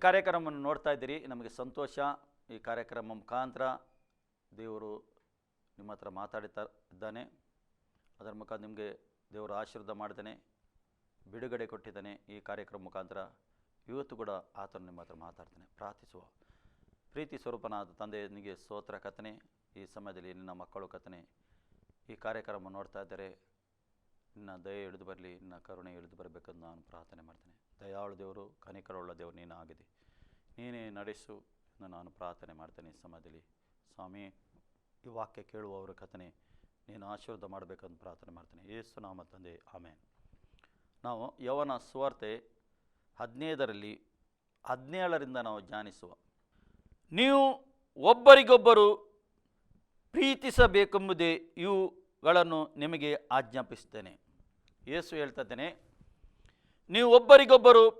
ಕಾರ್ಯಕ್ರಮವನ್ನು ನೋಡ್ತಾ ಇದ್ದೀರಿ. ನಮಗೆ ಸಂತೋಷ. ಈ ಕಾರ್ಯಕ್ರಮ ಮುಖಾಂತರ ದೇವರು ನಿಮ್ಮ ಹತ್ರ ಮಾತಾಡ್ತಾ ಇದ್ದಾನೆ. ಅದರ ಮುಖ ನಿಮಗೆ ದೇವರು ಆಶೀರ್ವಾದ ಮಾಡ್ತಾನೆ. ಬಿಡುಗಡೆ ಕೊಟ್ಟಿದ್ದಾನೆ ಈ ಕಾರ್ಯಕ್ರಮ ಮುಖಾಂತರ. ಇವತ್ತು ಕೂಡ ಆತನು ನಿಮ್ಮ ಹತ್ರ ಮಾತಾಡ್ತಾನೆ. ಪ್ರಾರ್ಥಿಸುವ. ಪ್ರೀತಿ ಸ್ವರೂಪನಾದ ತಂದೆ ನಿನಗೆ ಸ್ತೋತ್ರ ಕಥನೆ ಈ ಸಮಯದಲ್ಲಿ ನಿನ್ನ ಮಕ್ಕಳು ಕಥನೆ ಈ ಕಾರ್ಯಕ್ರಮ ನೋಡ್ತಾ ಇದ್ದರೆ ನಿನ್ನ ದಯೆ ಹಿಡಿದು ಬರಲಿ, ನಿನ್ನ ಕರುಣೆ ಹಿಡಿದು ಬರಬೇಕೆಂದು ನಾನು ಪ್ರಾರ್ಥನೆ ಮಾಡ್ತೇನೆ. ದಯಾಳು ದೇವರು ಕನಿಕರವುಳ್ಳ ದೇವರು ನೀನು ಆಗಿದೆ ನೀನೇ ನಡೆಸು ಎಂದು ನಾನು ಪ್ರಾರ್ಥನೆ ಮಾಡ್ತೇನೆ ಈ ಸಮಯದಲ್ಲಿ. ಸ್ವಾಮಿ, ಈ ವಾಕ್ಯ ಕೇಳುವವರ ಕಥನೆ, ನೀನು ಆಶೀರ್ವಾದ ಮಾಡಬೇಕಂತ ಪ್ರಾರ್ಥನೆ ಮಾಡ್ತೇನೆ. ಯೇಸು ನಾಮ ತಂದೆ, ಆಮೇನ್. ನಾವು ಯವನ ಸುವಾರ್ತೆ ಹದಿನೈದರಲ್ಲಿ, ಹದಿನೇಳರಿಂದ ನಾವು ಧ್ಯಾನಿಸುವ. ನೀವು ಒಬ್ಬರಿಗೊಬ್ಬರು ಪ್ರೀತಿಸಬೇಕೆಂಬುದೇ ಇವುಗಳನ್ನು ನಿಮಗೆ ಆಜ್ಞಾಪಿಸ್ತೇನೆ ಯೇಸು ಹೇಳ್ತಾ ನೀವು ಒಬ್ಬರಿಗೊಬ್ಬರು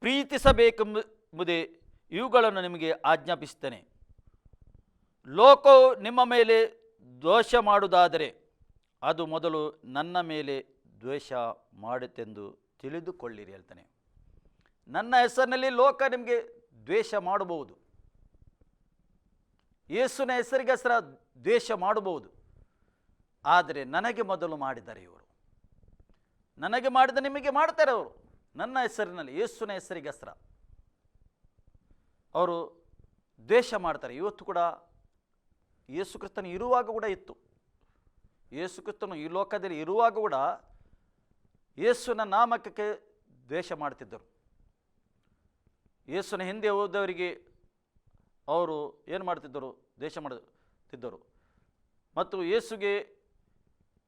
ಪ್ರೀತಿಸಬೇಕೆಂಬುದೇ ಇವುಗಳನ್ನು ನಿಮಗೆ ಆಜ್ಞಾಪಿಸ್ತೇನೆ ಲೋಕವು ನಿಮ್ಮ ಮೇಲೆ ದ್ವೇಷ ಮಾಡುವುದಾದರೆ ಅದು ಮೊದಲು ನನ್ನ ಮೇಲೆ ದ್ವೇಷ ಮಾಡುತ್ತೆಂದು ತಿಳಿದುಕೊಳ್ಳಿರಿ ಹೇಳ್ತಾನೆ. ನನ್ನ ಹೆಸರಿನಲ್ಲಿ ಲೋಕ ನಿಮಗೆ ದ್ವೇಷ ಮಾಡಬಹುದು. ಯೇಸುನ ಹೆಸರಿಗೋಸ್ಕರ ದ್ವೇಷ ಮಾಡಬಹುದು. ಆದರೆ ನನಗೆ ಮೊದಲು ಮಾಡಿದ್ದಾರೆ ಇವರು. ನನಗೆ ಮಾಡಿದ ನಿಮಗೆ ಮಾಡ್ತಾರೆ ಅವರು. ನನ್ನ ಹೆಸರಿನಲ್ಲಿ ಯೇಸುನ ಹೆಸರ ಅವರು ದ್ವೇಷ ಮಾಡ್ತಾರೆ. ಇವತ್ತು ಕೂಡ ಯೇಸು ಕ್ರಿಸ್ತನು ಇರುವಾಗ ಕೂಡ ಇತ್ತು. ಯೇಸು ಕ್ರಿಸ್ತನು ಈ ಲೋಕದಲ್ಲಿ ಇರುವಾಗ ಕೂಡ ಯೇಸುನ ನಾಮಕಕ್ಕೆ ದ್ವೇಷ ಮಾಡ್ತಿದ್ದರು. ಯೇಸುನ ಹಿಂದೆ ಹೋದವರಿಗೆ ಅವರು ಏನು ಮಾಡ್ತಿದ್ದರು? ದ್ವೇಷ ಮಾಡುತ್ತಿದ್ದರು ಮತ್ತು ಯೇಸುಗೆ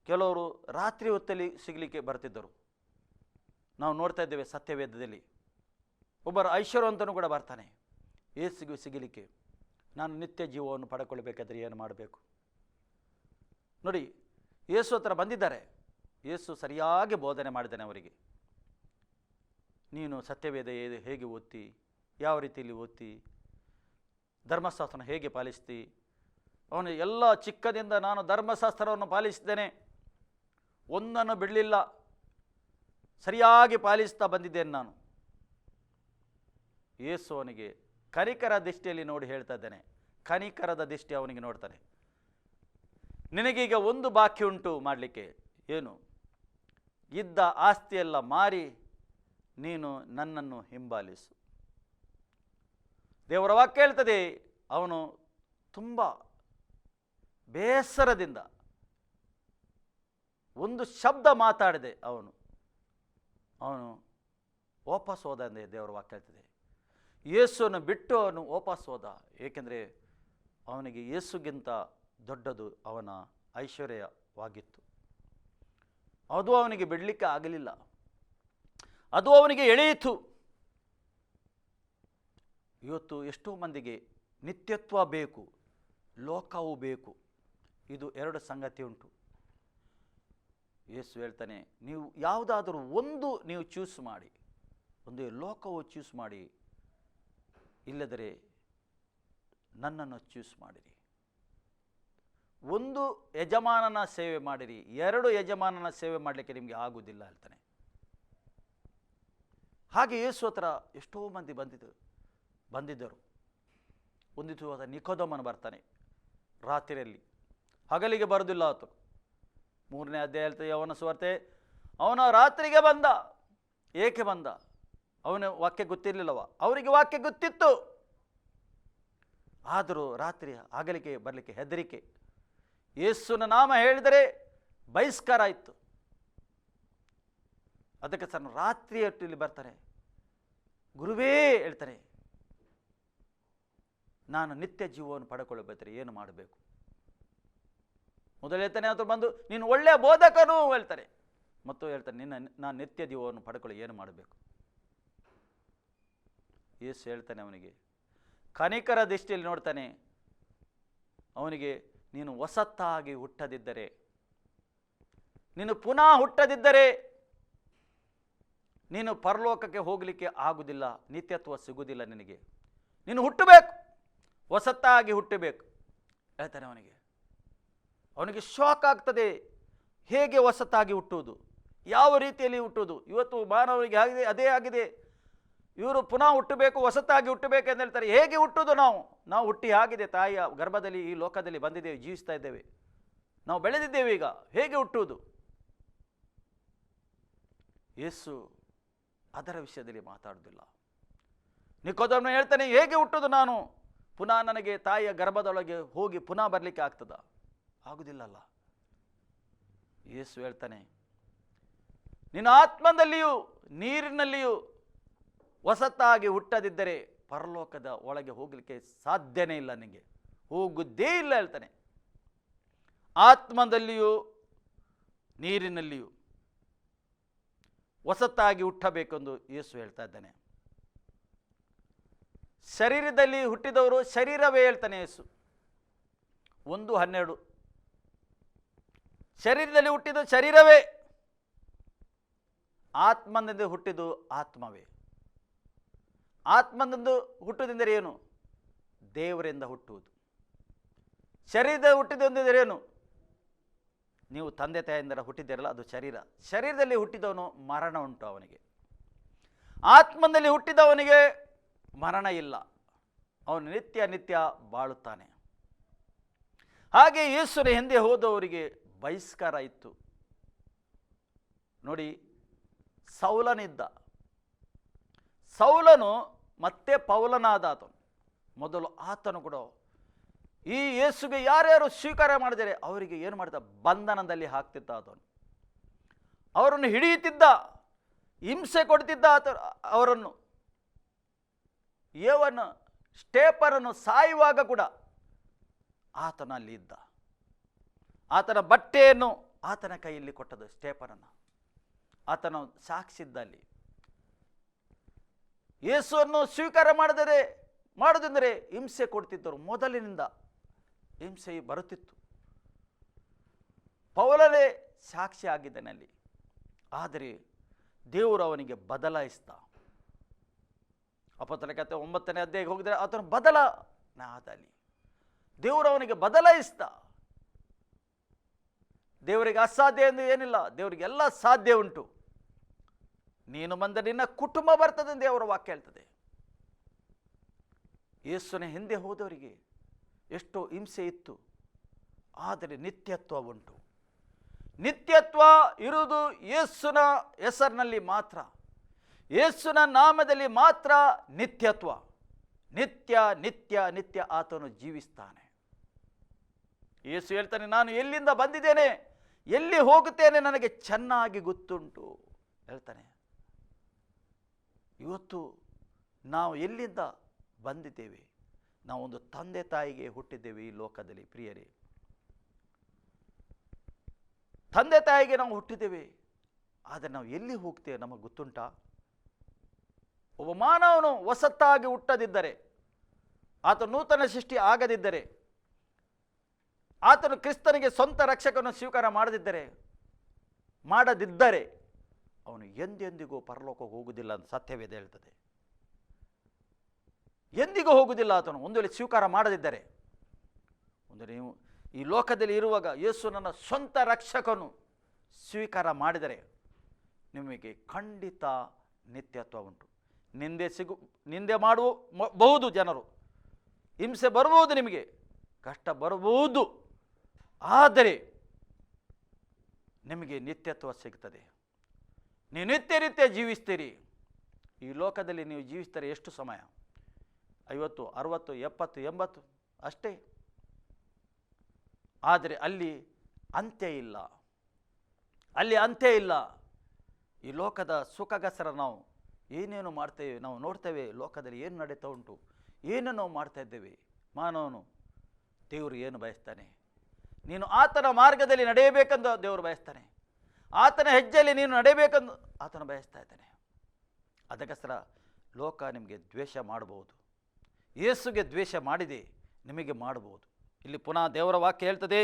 ಕೆಲವರು ರಾತ್ರಿ ಹೊತ್ತಲ್ಲಿ ಸಿಗಲಿಕ್ಕೆ ಬರ್ತಿದ್ದರು. ನಾವು ನೋಡ್ತಾ ಇದ್ದೇವೆ ಸತ್ಯವೇದದಲ್ಲಿ. ಒಬ್ಬರು ಐಶ್ವರ್ಯವಂತನೂ ಕೂಡ ಬರ್ತಾನೆ. ಯೇಸುಗೆ ಸಿಗಲಿಕ್ಕೆ. ನಾನು ನಿತ್ಯ ಜೀವವನ್ನು ಪಡ್ಕೊಳ್ಬೇಕಾದ್ರೆ ಏನು ಮಾಡಬೇಕು? ನೋಡಿ, ಯೇಸು ಹತ್ರ ಬಂದಿದ್ದಾರೆ. ಯೇಸು ಸರಿಯಾಗಿ ಬೋಧನೆ ಮಾಡಿದ್ದಾನೆ ಅವರಿಗೆ. ನೀನು ಸತ್ಯವೇದ ಹೇಗೆ ಓದ್ತಿ? ಯಾವ ರೀತಿಯಲ್ಲಿ ಓದ್ತಿ? ಧರ್ಮಶಾಸ್ತ್ರನ ಹೇಗೆ ಪಾಲಿಸ್ತಿ? ಅವನು ಎಲ್ಲ ಚಿಕ್ಕದಿಂದ ನಾನು ಧರ್ಮಶಾಸ್ತ್ರವನ್ನು ಪಾಲಿಸಿದ್ದೇನೆ. ಒಂದನ್ನು ಬಿಡಲಿಲ್ಲ. ಸರಿಯಾಗಿ ಪಾಲಿಸ್ತಾ ಬಂದಿದ್ದೇನೆ ನಾನು. ಏಸು ಅವನಿಗೆ ಕನಿಕರ ದೃಷ್ಟಿಯಲ್ಲಿ ನೋಡಿ ಹೇಳ್ತಾ ಇದ್ದೇನೆ. ಕನಿಕರದ ದೃಷ್ಟಿ ಅವನಿಗೆ ನೋಡ್ತಾನೆ. ನಿನಗೀಗ ಒಂದು ಬಾಕಿ ಉಂಟು ಮಾಡಲಿಕ್ಕೆ. ಏನು? ಇದ್ದ ಆಸ್ತಿಯೆಲ್ಲ ಮಾರಿ ನೀನು ನನ್ನನ್ನು ಹಿಂಬಾಲಿಸು. ದೇವರ ವಾಕ್ಯ ಹೇಳ್ತದೆ, ಅವನು ತುಂಬ ಬೇಸರದಿಂದ ಒಂದು ಶಬ್ದ ಮಾತಾಡಿದೆ ಅವನು. ಅವನು ವಾಪಸ್ ಹೋದ ಎಂದೇ ದೇವರ ವಾಕ್ಯ ಹೇಳ್ತದೆ. ಯೇಸುವನ್ನು ಬಿಟ್ಟು ಅವನು ವಾಪಸ್ ಹೋದ. ಏಕೆಂದರೆ ಅವನಿಗೆ ಯೇಸುಗಿಂತ ದೊಡ್ಡದು ಅವನ ಐಶ್ವರ್ಯವಾಗಿತ್ತು. ಅದು ಅವನಿಗೆ ಬಿಡಲಿಕ್ಕೆ ಆಗಲಿಲ್ಲ. ಅದು ಅವನಿಗೆ ಎಳೆಯಿತು. ಇವತ್ತು ಎಷ್ಟೋ ಮಂದಿಗೆ ನಿತ್ಯತ್ವ ಬೇಕು, ಲೋಕವೂ ಬೇಕು. ಇದು ಎರಡು ಸಂಗತಿ ಉಂಟು. ಯೇಸು ಹೇಳ್ತಾನೆ, ನೀವು ಯಾವುದಾದರೂ ಒಂದು ನೀವು ಚೂಸ್ ಮಾಡಿ, ಒಂದು ಲೋಕವು ಚೂಸ್ ಮಾಡಿ ಇಲ್ಲದರೆ ನನ್ನನ್ನು ಚೂಸ್ ಮಾಡಿರಿ. ಒಂದು ಯಜಮಾನನ ಸೇವೆ ಮಾಡಿರಿ, ಎರಡು ಯಜಮಾನನ ಸೇವೆ ಮಾಡಲಿಕ್ಕೆ ನಿಮಗೆ ಆಗುವುದಿಲ್ಲ ಹೇಳ್ತಾನೆ. ಹಾಗೆ ಯೇಸು ಹತ್ರ ಎಷ್ಟೋ ಮಂದಿ ಬಂದಿದ್ದರು ಬಂದಿದ್ದರು. ಒಂದು ದಿವಸ ನಿಕೋದಮನ ಬರ್ತಾನೆ ರಾತ್ರಿಯಲ್ಲಿ. ಹಗಲಿಗೆ ಬರೋದಿಲ್ಲ ಆತನು. ಮೂರನೇ ಅಧ್ಯಾಯ ಹೇಳ್ತದೆ ಅವನ ಸ್ವಾರ್ತೆ, ಅವನ ರಾತ್ರಿಗೆ ಬಂದ. ಏಕೆ ಬಂದ? ಅವನ ವಾಕ್ಯ ಗೊತ್ತಿರಲಿಲ್ಲವ. ಅವರಿಗೆ ವಾಕ್ಯ ಗೊತ್ತಿತ್ತು. ಆದರೂ ರಾತ್ರಿ ಆಗಲಿಕ್ಕೆ ಬರಲಿಕ್ಕೆ ಹೆದರಿಕೆ. ಯೇಸುನ ನಾಮ ಹೇಳಿದರೆ ಬಹಿಷ್ಕಾರ ಇತ್ತು. ಅದಕ್ಕೆ ಸರ್ ರಾತ್ರಿ ಇಲ್ಲಿ ಬರ್ತಾರೆ. ಗುರುವೇ ಹೇಳ್ತಾರೆ, ನಾನು ನಿತ್ಯ ಜೀವವನ್ನು ಪಡ್ಕೊಳ್ಳಬೇಕಾದ್ರೆ ಏನು ಮಾಡಬೇಕು? ಮೊದಲು ಹೇಳ್ತಾನೆ ಆತ ಬಂದು ನೀನು ಒಳ್ಳೆಯ ಬೋಧಕನು ಹೇಳ್ತಾರೆ ಮತ್ತು ಹೇಳ್ತಾನೆ, ನಿನ್ನ ನಾನು ನಿತ್ಯ ಜೀವವನ್ನು ಪಡ್ಕೊಳ್ಳಿ, ಏನು ಮಾಡಬೇಕು? ಯೇಸು ಹೇಳ್ತಾನೆ ಅವನಿಗೆ, ಕನಿಕರ ದೃಷ್ಟಿಯಲ್ಲಿ ನೋಡ್ತಾನೆ, ಅವನಿಗೆ, ನೀನು ಹೊಸತ್ತಾಗಿ ಹುಟ್ಟದಿದ್ದರೆ, ನೀನು ಪುನಃ ಹುಟ್ಟದಿದ್ದರೆ, ನೀನು ಪರಲೋಕಕ್ಕೆ ಹೋಗಲಿಕ್ಕೆ ಆಗುವುದಿಲ್ಲ ನಿತ್ಯತ್ವ ಸಿಗುವುದಿಲ್ಲ ನಿನಗೆ. ನೀನು ಹುಟ್ಟಬೇಕು ಹೊಸತ್ತಾಗಿ ಹುಟ್ಟಬೇಕು, ಹೇಳ್ತಾನೆ ಅವನಿಗೆ. ಅವನಿಗೆ ಶಾಕ್ ಆಗ್ತದೆ. ಹೇಗೆ ಹೊಸತಾಗಿ ಹುಟ್ಟುವುದು? ಯಾವ ರೀತಿಯಲ್ಲಿ ಹುಟ್ಟುವುದು? ಇವತ್ತು ಮಾನವರಿಗೆ ಆಗಿದೆ, ಅದೇ ಆಗಿದೆ. ಇವರು ಪುನಃ ಹುಟ್ಟಬೇಕು ಹೊಸತಾಗಿ ಹುಟ್ಟಬೇಕು ಅಂತ ಹೇಳ್ತಾರೆ. ಹೇಗೆ ಹುಟ್ಟುವುದು ನಾವು? ನಾವು ಹುಟ್ಟಿ ಆಗಿದೆ, ತಾಯಿಯ ಗರ್ಭದಲ್ಲಿ ಈ ಲೋಕದಲ್ಲಿ ಬಂದಿದ್ದೇವೆ, ಜೀವಿಸ್ತಾ ಇದ್ದೇವೆ. ನಾವು ಬೆಳೆದಿದ್ದೇವೆ ಈಗ. ಹೇಗೆ ಹುಟ್ಟುವುದು? ಯೇಸು ಅದರ ವಿಷಯದಲ್ಲಿ ಮಾತಾಡೋದಿಲ್ಲ ನಿಕೋದಮ್ನ ಹೇಳ್ತಾನೆ, ಹೇಗೆ ಹುಟ್ಟುದು ನಾನು? ಪುನಃ ನನಗೆ ತಾಯಿಯ ಗರ್ಭದೊಳಗೆ ಹೋಗಿ ಪುನಃ ಬರಲಿಕ್ಕೆ ಆಗ್ತದ? ಆಗುದಿಲ್ಲಲ್ಲ. ಯೇಸು ಹೇಳ್ತಾನೆ, ನಿನ್ನ ಆತ್ಮದಲ್ಲಿಯೂ ನೀರಿನಲ್ಲಿಯೂ ಹೊಸತಾಗಿ ಹುಟ್ಟದಿದ್ದರೆ ಪರಲೋಕದ ಒಳಗೆ ಹೋಗಲಿಕ್ಕೆ ಸಾಧ್ಯನೇ ಇಲ್ಲ ನಿನಗೆ. ಹೋಗುವುದೇ ಇಲ್ಲ ಹೇಳ್ತಾನೆ. ಆತ್ಮದಲ್ಲಿಯೂ ನೀರಿನಲ್ಲಿಯೂ ಹೊಸತಾಗಿ ಹುಟ್ಟಬೇಕೆಂದು ಯೇಸು ಹೇಳ್ತಾ ಇದ್ದಾನೆ. ಶರೀರದಲ್ಲಿ ಹುಟ್ಟಿದವರು ಶರೀರವೇ ಹೇಳ್ತಾನೆ ಯೇಸು. ಒಂದು ಹನ್ನೆರಡು ಶರೀರದಲ್ಲಿ ಹುಟ್ಟಿದ್ದು ಶರೀರವೇ. ಆತ್ಮನಿಂದ ಹುಟ್ಟಿದ್ದು ಆತ್ಮವೇ. ಆತ್ಮನಂದು ಹುಟ್ಟುವುದೆಂದರೆ ಏನು? ದೇವರಿಂದ ಹುಟ್ಟುವುದು. ಶರೀರದ ಹುಟ್ಟಿದೆಂದರೆ ಏನು? ನೀವು ತಂದೆ ತಾಯಿಯಿಂದ ಹುಟ್ಟಿದ್ದೀರಲ್ಲ, ಅದು ಶರೀರ. ಶರೀರದಲ್ಲಿ ಹುಟ್ಟಿದವನು ಮರಣ ಉಂಟು ಅವನಿಗೆ. ಆತ್ಮನಲ್ಲಿ ಹುಟ್ಟಿದವನಿಗೆ ಮರಣ ಇಲ್ಲ. ಅವನು ನಿತ್ಯ ನಿತ್ಯ ಬಾಳುತ್ತಾನೆ. ಹಾಗೆ ಈಶ್ವರ ಹಿಂದೆ ಹೋದವರಿಗೆ ಬಹಿಷ್ಕಾರ ಇತ್ತು. ನೋಡಿ, ಸೌಲನಿದ್ದ. ಸೌಲನು ಮತ್ತೆ ಪೌಲನಾದ ಆತನು ಮೊದಲು ಆತನು ಕೂಡ. ಈ ಯೇಸುಗೆ ಯಾರ್ಯಾರು ಸ್ವೀಕಾರ ಮಾಡಿದರೆ ಅವರಿಗೆ ಏನು ಮಾಡಿದ ಬಂಧನದಲ್ಲಿ ಹಾಕ್ತಿದ್ದ ಆತನು. ಅವರನ್ನು ಹಿಡಿಯುತ್ತಿದ್ದ, ಹಿಂಸೆ ಕೊಡ್ತಿದ್ದ ಆತ, ಅವರನ್ನು. ಏವನ ಸ್ಟೇಪರನ್ನು ಸಾಯುವಾಗ ಕೂಡ ಆತನಲ್ಲಿ ಇದ್ದ. ಆತನ ಬಟ್ಟೆಯನ್ನು ಆತನ ಕೈಯಲ್ಲಿ ಕೊಟ್ಟದ್ದು ಸ್ಟೇಪನನ್ನ ಆತನ ಸಾಕ್ಷಿದ್ದಲ್ಲಿ. ಯೇಸುವನ್ನು ಸ್ವೀಕಾರ ಮಾಡಿದರೆ ಮಾಡೋದೆಂದರೆ ಹಿಂಸೆ ಕೊಡ್ತಿದ್ದರು. ಮೊದಲಿನಿಂದ ಹಿಂಸೆ ಬರುತ್ತಿತ್ತು. ಪೌಲನೇ ಸಾಕ್ಷಿ ಆಗಿದ್ದನಲ್ಲಿ. ಆದರೆ ದೇವರು ಅವನಿಗೆ ಬದಲಾಯಿಸ್ತ ಅಪತನ ಕತೆ ಒಂಬತ್ತನೇ ಅಧ್ಯಾಯಕ್ಕೆ ಹೋಗಿದರೆ ಆತನು ಬದಲ ಅಲ್ಲಿ ದೇವರು ಅವನಿಗೆ ಬದಲಾಯಿಸ್ತ ದೇವರಿಗೆ ಅಸಾಧ್ಯ ಎಂದು ಏನಿಲ್ಲ ದೇವರಿಗೆಲ್ಲ ಸಾಧ್ಯ ಉಂಟು. ನೀನು ಬಂದ ನಿನ್ನ ಕುಟುಂಬ ಬರ್ತದೆ ದೇವರ ವಾಕ್ಯ ಹೇಳ್ತದೆ. ಯೇಸುನ ಹಿಂದೆ ಹೋದವರಿಗೆ ಎಷ್ಟೋ ಹಿಂಸೆ ಇತ್ತು, ಆದರೆ ನಿತ್ಯತ್ವ ಉಂಟು. ನಿತ್ಯತ್ವ ಇರುವುದು ಯೇಸುನ ಹೆಸರಿನಲ್ಲಿ ಮಾತ್ರ. ಯೇಸುನ ನಾಮದಲ್ಲಿ ಮಾತ್ರ ನಿತ್ಯತ್ವ. ನಿತ್ಯ ನಿತ್ಯ ನಿತ್ಯ ಆತನು ಜೀವಿಸ್ತಾನೆ. ಯೇಸು ಹೇಳ್ತಾನೆ, ನಾನು ಎಲ್ಲಿಂದ ಬಂದಿದ್ದೇನೆ? ಎಲ್ಲಿ ಹೋಗುತ್ತೇನೆ ನನಗೆ ಚೆನ್ನಾಗಿ ಗೊತ್ತುಂಟು ಹೇಳ್ತಾನೆ. ಇವತ್ತು ನಾವು ಎಲ್ಲಿಂದ ಬಂದಿದ್ದೇವೆ? ನಾವು ಒಂದು ತಂದೆ ತಾಯಿಗೆ ಹುಟ್ಟಿದ್ದೇವೆ ಈ ಲೋಕದಲ್ಲಿ ಪ್ರಿಯರೇ. ತಂದೆ ತಾಯಿಗೆ ನಾವು ಹುಟ್ಟಿದ್ದೇವೆ, ಆದರೆ ನಾವು ಎಲ್ಲಿ ಹೋಗ್ತೇವೆ ನಮಗೆ ಗೊತ್ತುಂಟಾ? ಒಬ್ಬ ಮಾನವನು ಹೊಸತ್ತಾಗಿ ಹುಟ್ಟದಿದ್ದರೆ, ಆತ ನೂತನ ಸೃಷ್ಟಿ ಆಗದಿದ್ದರೆ ಆತನು ಕ್ರಿಸ್ತನಿಗೆ ಸ್ವಂತ ರಕ್ಷಕನ ಸ್ವೀಕಾರ ಮಾಡದಿದ್ದರೆ ಮಾಡದಿದ್ದರೆ ಅವನು ಎಂದೆಂದಿಗೂ ಪರಲೋಕಕ್ಕೆ ಹೋಗುವುದಿಲ್ಲ ಅಂತ ಸತ್ಯವೇದ ಹೇಳ್ತದೆ. ಎಂದಿಗೂ ಹೋಗುವುದಿಲ್ಲ ಆತನು. ಒಂದು ವೇಳೆ ಸ್ವೀಕಾರ ಮಾಡದಿದ್ದರೆ, ಒಂದು ನೀವು ಈ ಲೋಕದಲ್ಲಿ ಇರುವಾಗ ಯೇಸು ನನ್ನ ಸ್ವಂತ ರಕ್ಷಕನು ಸ್ವೀಕಾರ ಮಾಡಿದರೆ ನಿಮಗೆ ಖಂಡಿತ ನಿತ್ಯತ್ವ ಉಂಟು. ನಿಂದೆ ಸಿಗು, ನಿಂದೆ ಮಾಡುವ ಬಹುದು ಜನರು. ಹಿಂಸೆ ಬರಬಹುದು ನಿಮಗೆ, ಕಷ್ಟ ಬರಬಹುದು. ಆದರೆ ನಿಮಗೆ ನಿತ್ಯತ್ವ ಸಿಗ್ತದೆ ನೀವು ನಿತ್ಯ ನಿತ್ಯ ಜೀವಿಸ್ತೀರಿ. ಈ ಲೋಕದಲ್ಲಿ ನೀವು ಜೀವಿಸ್ತಾರೆ ಎಷ್ಟು ಸಮಯ? ಐವತ್ತು, ಅರವತ್ತು, ಎಪ್ಪತ್ತು, ಎಂಬತ್ತು, ಅಷ್ಟೇ. ಆದರೆ ಅಲ್ಲಿ ಅಂತ್ಯ ಇಲ್ಲ. ಅಲ್ಲಿ ಅಂತ್ಯ ಇಲ್ಲ. ಈ ಲೋಕದ ಸುಖಗಸರ ನಾವು ಏನೇನು ಮಾಡ್ತೇವೆ, ನಾವು ನೋಡ್ತೇವೆ, ಲೋಕದಲ್ಲಿ ಏನು ನಡೀತಾ ಉಂಟು ಏನು ನಾವು ಮಾಡ್ತಾ ಇದ್ದೇವೆ. ಮಾನವನು ದೇವರು ಏನು ಬಯಸ್ತಾನೆ? ನೀನು ಆತನ ಮಾರ್ಗದಲ್ಲಿ ನಡೆಯಬೇಕೆಂದು ದೇವರು ಬಯಸ್ತಾನೆ. ಆತನ ಹೆಜ್ಜೆಯಲ್ಲಿ ನೀನು ನಡೆಯಬೇಕೆಂದು ಆತನು ಬಯಸ್ತಾ ಇದ್ದಾನೆ. ಅದಕ್ಕೋಸ್ಕರ ಲೋಕ ನಿಮಗೆ ದ್ವೇಷ ಮಾಡಬಹುದು. ಯೇಸುಗೆ ದ್ವೇಷ ಮಾಡಿದೆ, ನಿಮಗೆ ಮಾಡಬಹುದು. ಇಲ್ಲಿ ಪುನಃ ದೇವರ ವಾಕ್ಯ ಹೇಳ್ತದೆ,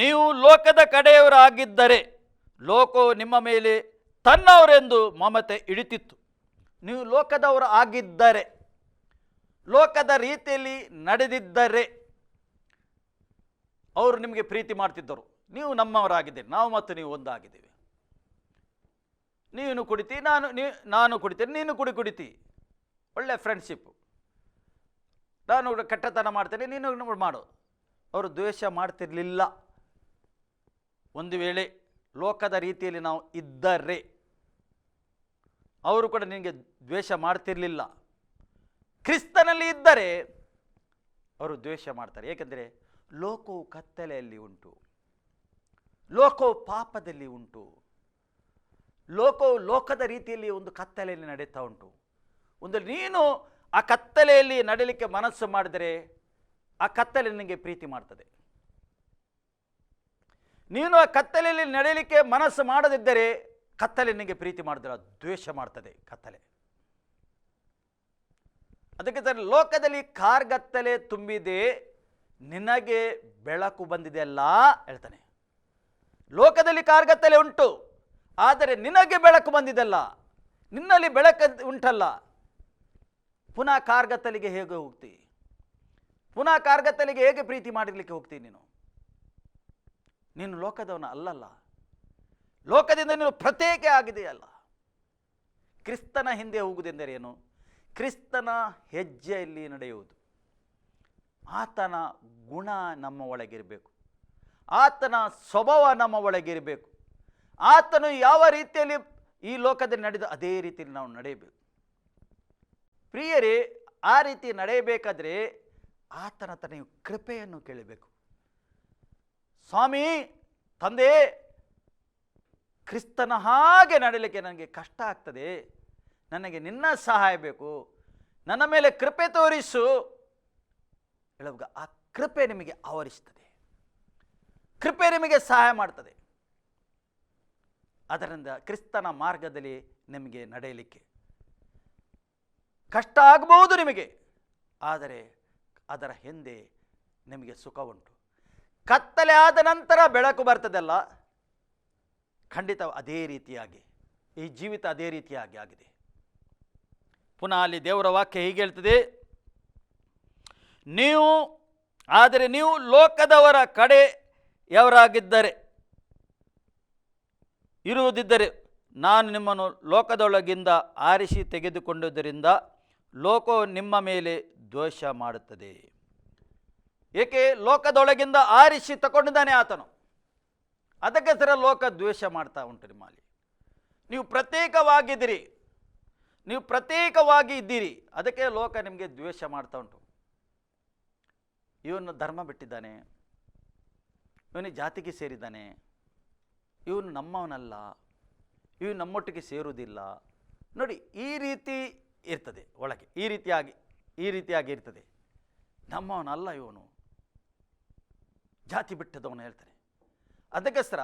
ನೀವು ಲೋಕದ ಕಡೆಯವರಾಗಿದ್ದರೆ ಲೋಕವು ನಿಮ್ಮ ಮೇಲೆ ತನ್ನವರೆಂದು ಮಮತೆ ಇಡಿತಿತ್ತು ನೀವು ಲೋಕದವರು ಆಗಿದ್ದರೆ ಲೋಕದ ರೀತಿಯಲ್ಲಿ ನಡೆದಿದ್ದರೆ ಅವರು ನಿಮಗೆ ಪ್ರೀತಿ ಮಾಡ್ತಿದ್ದರು. ನೀವು ನಮ್ಮವರಾಗಿದ್ದೀರಿ. ನಾವು ಮತ್ತು ನೀವು ಒಂದಾಗಿದ್ದೀವಿ. ನೀನು ಕುಡಿತಿ, ನಾನು, ನೀ, ನಾನು ಕುಡಿತೇನೆ, ನೀನು ಕುಡಿ, ಕುಡಿತಿ. ಒಳ್ಳೆ ಫ್ರೆಂಡ್ಶಿಪ್ಪು ನಾನು ಕೆಟ್ಟತನ ಮಾಡ್ತೇನೆ, ನೀನು ಮಾಡು. ಅವರು ದ್ವೇಷ ಮಾಡ್ತಿರಲಿಲ್ಲ. ಒಂದು ವೇಳೆ ಲೋಕದ ರೀತಿಯಲ್ಲಿ ನಾವು ಇದ್ದರೆ ಅವರು ಕೂಡ ನಿನಗೆ ದ್ವೇಷ ಮಾಡ್ತಿರಲಿಲ್ಲ. ಕ್ರಿಸ್ತನಲ್ಲಿ ಇದ್ದರೆ ಅವರು ದ್ವೇಷ ಮಾಡ್ತಾರೆ. ಏಕೆಂದರೆ ಲೋಕವು ಕತ್ತಲೆಯಲ್ಲಿ ಉಂಟು. ಲೋಕವು ಪಾಪದಲ್ಲಿ ಉಂಟು. ಲೋಕವು ಲೋಕದ ರೀತಿಯಲ್ಲಿ ಒಂದು ಕತ್ತಲೆಯಲ್ಲಿ ನಡೀತಾ ಉಂಟು. ಒಂದು ನೀನು ಆ ಕತ್ತಲೆಯಲ್ಲಿ ನಡೀಲಿಕ್ಕೆ ಮನಸ್ಸು ಮಾಡಿದರೆ ಆ ಕತ್ತಲೆ ನಿನಗೆ ಪ್ರೀತಿ ಮಾಡ್ತದೆ. ನೀನು ಆ ಕತ್ತಲೆಯಲ್ಲಿ ನಡೆಯಲಿಕ್ಕೆ ಮನಸ್ಸು ಮಾಡದಿದ್ದರೆ ಕತ್ತಲೆ ನಿನಗೆ ಪ್ರೀತಿ ಮಾಡಿದ್ರೆ ದ್ವೇಷ ಮಾಡ್ತದೆ ಕತ್ತಲೆ. ಅದಕ್ಕೆ ಸರ್ ಲೋಕದಲ್ಲಿ ಕಾರ್ಗತ್ತಲೆ ತುಂಬಿದೆ ನಿನಗೆ ಬೆಳಕು ಬಂದಿದೆ ಅಲ್ಲ ಹೇಳ್ತಾನೆ. ಲೋಕದಲ್ಲಿ ಕಾರ್ಗತ್ತಲೆ ಉಂಟು, ಆದರೆ ನಿನಗೆ ಬೆಳಕು ಬಂದಿದೆಲ್ಲ ನಿನ್ನಲ್ಲಿ ಬೆಳಕು ಉಂಟಲ್ಲ. ಪುನಃ ಕಾರ್ಗತ್ತಲಿಗೆ ಹೇಗೆ ಹೋಗ್ತಿ? ಪುನಃ ಕಾರ್ಗತ್ತಲಿಗೆ ಹೇಗೆ ಪ್ರೀತಿ ಮಾಡಿರ್ಲಿಕ್ಕೆ ಹೋಗ್ತೀನಿ ನೀನು? ನೀನು ಲೋಕದವನ ಅಲ್ಲಲ್ಲ. ಲೋಕದಿಂದ ನೀನು ಪ್ರತ್ಯೇಕ ಆಗಿದೆಯಲ್ಲ ಕ್ರಿಸ್ತನ ಹಿಂದೆ ಹೋಗುವುದೆಂದರೆ ಏನು? ಕ್ರಿಸ್ತನ ಹೆಜ್ಜೆಯಲ್ಲಿ ನಡೆಯುವುದು. ಆತನ ಗುಣ ನಮ್ಮ ಒಳಗಿರಬೇಕು. ಆತನ ಸ್ವಭಾವ ನಮ್ಮ ಒಳಗಿರಬೇಕು. ಆತನು ಯಾವ ರೀತಿಯಲ್ಲಿ ಈ ಲೋಕದಲ್ಲಿ ನಡೆದ ಅದೇ ರೀತಿಯಲ್ಲಿ ನಾವು ನಡೆಯಬೇಕು. ಪ್ರಿಯರೇ, ಆ ರೀತಿ ನಡೆಯಬೇಕಾದ್ರೆ ಆತನ ಹತ್ರ ಕೃಪೆಯನ್ನು ಕೇಳಬೇಕು. ಸ್ವಾಮಿ, ತಂದೆ, ಕ್ರಿಸ್ತನ ಹಾಗೆ ನಡೀಲಿಕ್ಕೆ ನನಗೆ ಕಷ್ಟ ಆಗ್ತದೆ. ನನಗೆ ನಿನ್ನ ಸಹಾಯ ಬೇಕು. ನನ್ನ ಮೇಲೆ ಕೃಪೆ ತೋರಿಸು. ಹೇಳುವಾಗ, ಆ ಕೃಪೆ ನಿಮಗೆ ಆವರಿಸ್ತದೆ ಕೃಪೆ ನಿಮಗೆ ಸಹಾಯ ಮಾಡ್ತದೆ. ಅದರಿಂದ ಕ್ರಿಸ್ತನ ಮಾರ್ಗದಲ್ಲಿ ನಿಮಗೆ ನಡೆಯಲಿಕ್ಕೆ ಕಷ್ಟ ಆಗಬಹುದು ನಿಮಗೆ, ಆದರೆ ಅದರ ಹಿಂದೆ ನಿಮಗೆ ಸುಖ ಉಂಟು ಕತ್ತಲೆ ಆದ ನಂತರ ಬೆಳಕು ಬರ್ತದಲ್ಲ, ಖಂಡಿತ ಅದೇ ರೀತಿಯಾಗಿ, ಈ ಜೀವಿತ ಅದೇ ರೀತಿಯಾಗಿ ಆಗಿದೆ. ಪುನಃ ಅಲ್ಲಿ ದೇವರ ವಾಕ್ಯ ಹೀಗೆ ಹೇಳ್ತದೆ ನೀವು, ಆದರೆ ನೀವು ಲೋಕದವರ ಕಡೆ ಕಡೆಯವರಾಗಿದ್ದರೆ, ಇರುವುದಿದ್ದರೆ ನಾನು ನಿಮ್ಮನ್ನು ಲೋಕದೊಳಗಿಂದ ಆರಿಸಿ ತೆಗೆದುಕೊಂಡುದರಿಂದ ಲೋಕವು ನಿಮ್ಮ ಮೇಲೆ ದ್ವೇಷ ಮಾಡುತ್ತದೆ. ಏಕೆ? ಲೋಕದೊಳಗಿಂದ ಆರಿಸಿ ತಗೊಂಡಿದ್ದಾನೆ ಆತನು. ಅದಕ್ಕೆ ಸರ ಲೋಕ ದ್ವೇಷ ಮಾಡ್ತಾ ಉಂಟು ನಿಮ್ಮಲ್ಲಿ. ನೀವು ಪ್ರತ್ಯೇಕವಾಗಿದ್ದೀರಿ. ನೀವು ಪ್ರತ್ಯೇಕವಾಗಿ ಇದ್ದೀರಿ. ಅದಕ್ಕೆ ಲೋಕ ನಿಮಗೆ ದ್ವೇಷ ಮಾಡ್ತಾ ಉಂಟು. ಇವನು ಧರ್ಮ ಬಿಟ್ಟಿದ್ದಾನೆ. ಇವನು ಜಾತಿಗೆ ಸೇರಿದ್ದಾನೆ. ಇವನು ನಮ್ಮವನಲ್ಲ. ಇವನು ನಮ್ಮೊಟ್ಟಿಗೆ ಸೇರುವುದಿಲ್ಲ. ನೋಡಿ, ಈ ರೀತಿ ಇರ್ತದೆ ಒಳಗೆ. ಈ ರೀತಿಯಾಗಿ ಈ ರೀತಿಯಾಗಿ ಇರ್ತದೆ. ನಮ್ಮವನಲ್ಲ ಇವನು. ಜಾತಿ ಬಿಟ್ಟದವನು ಹೇಳ್ತಾನೆ. ಅದಕ್ಕೋಸ್ಕರ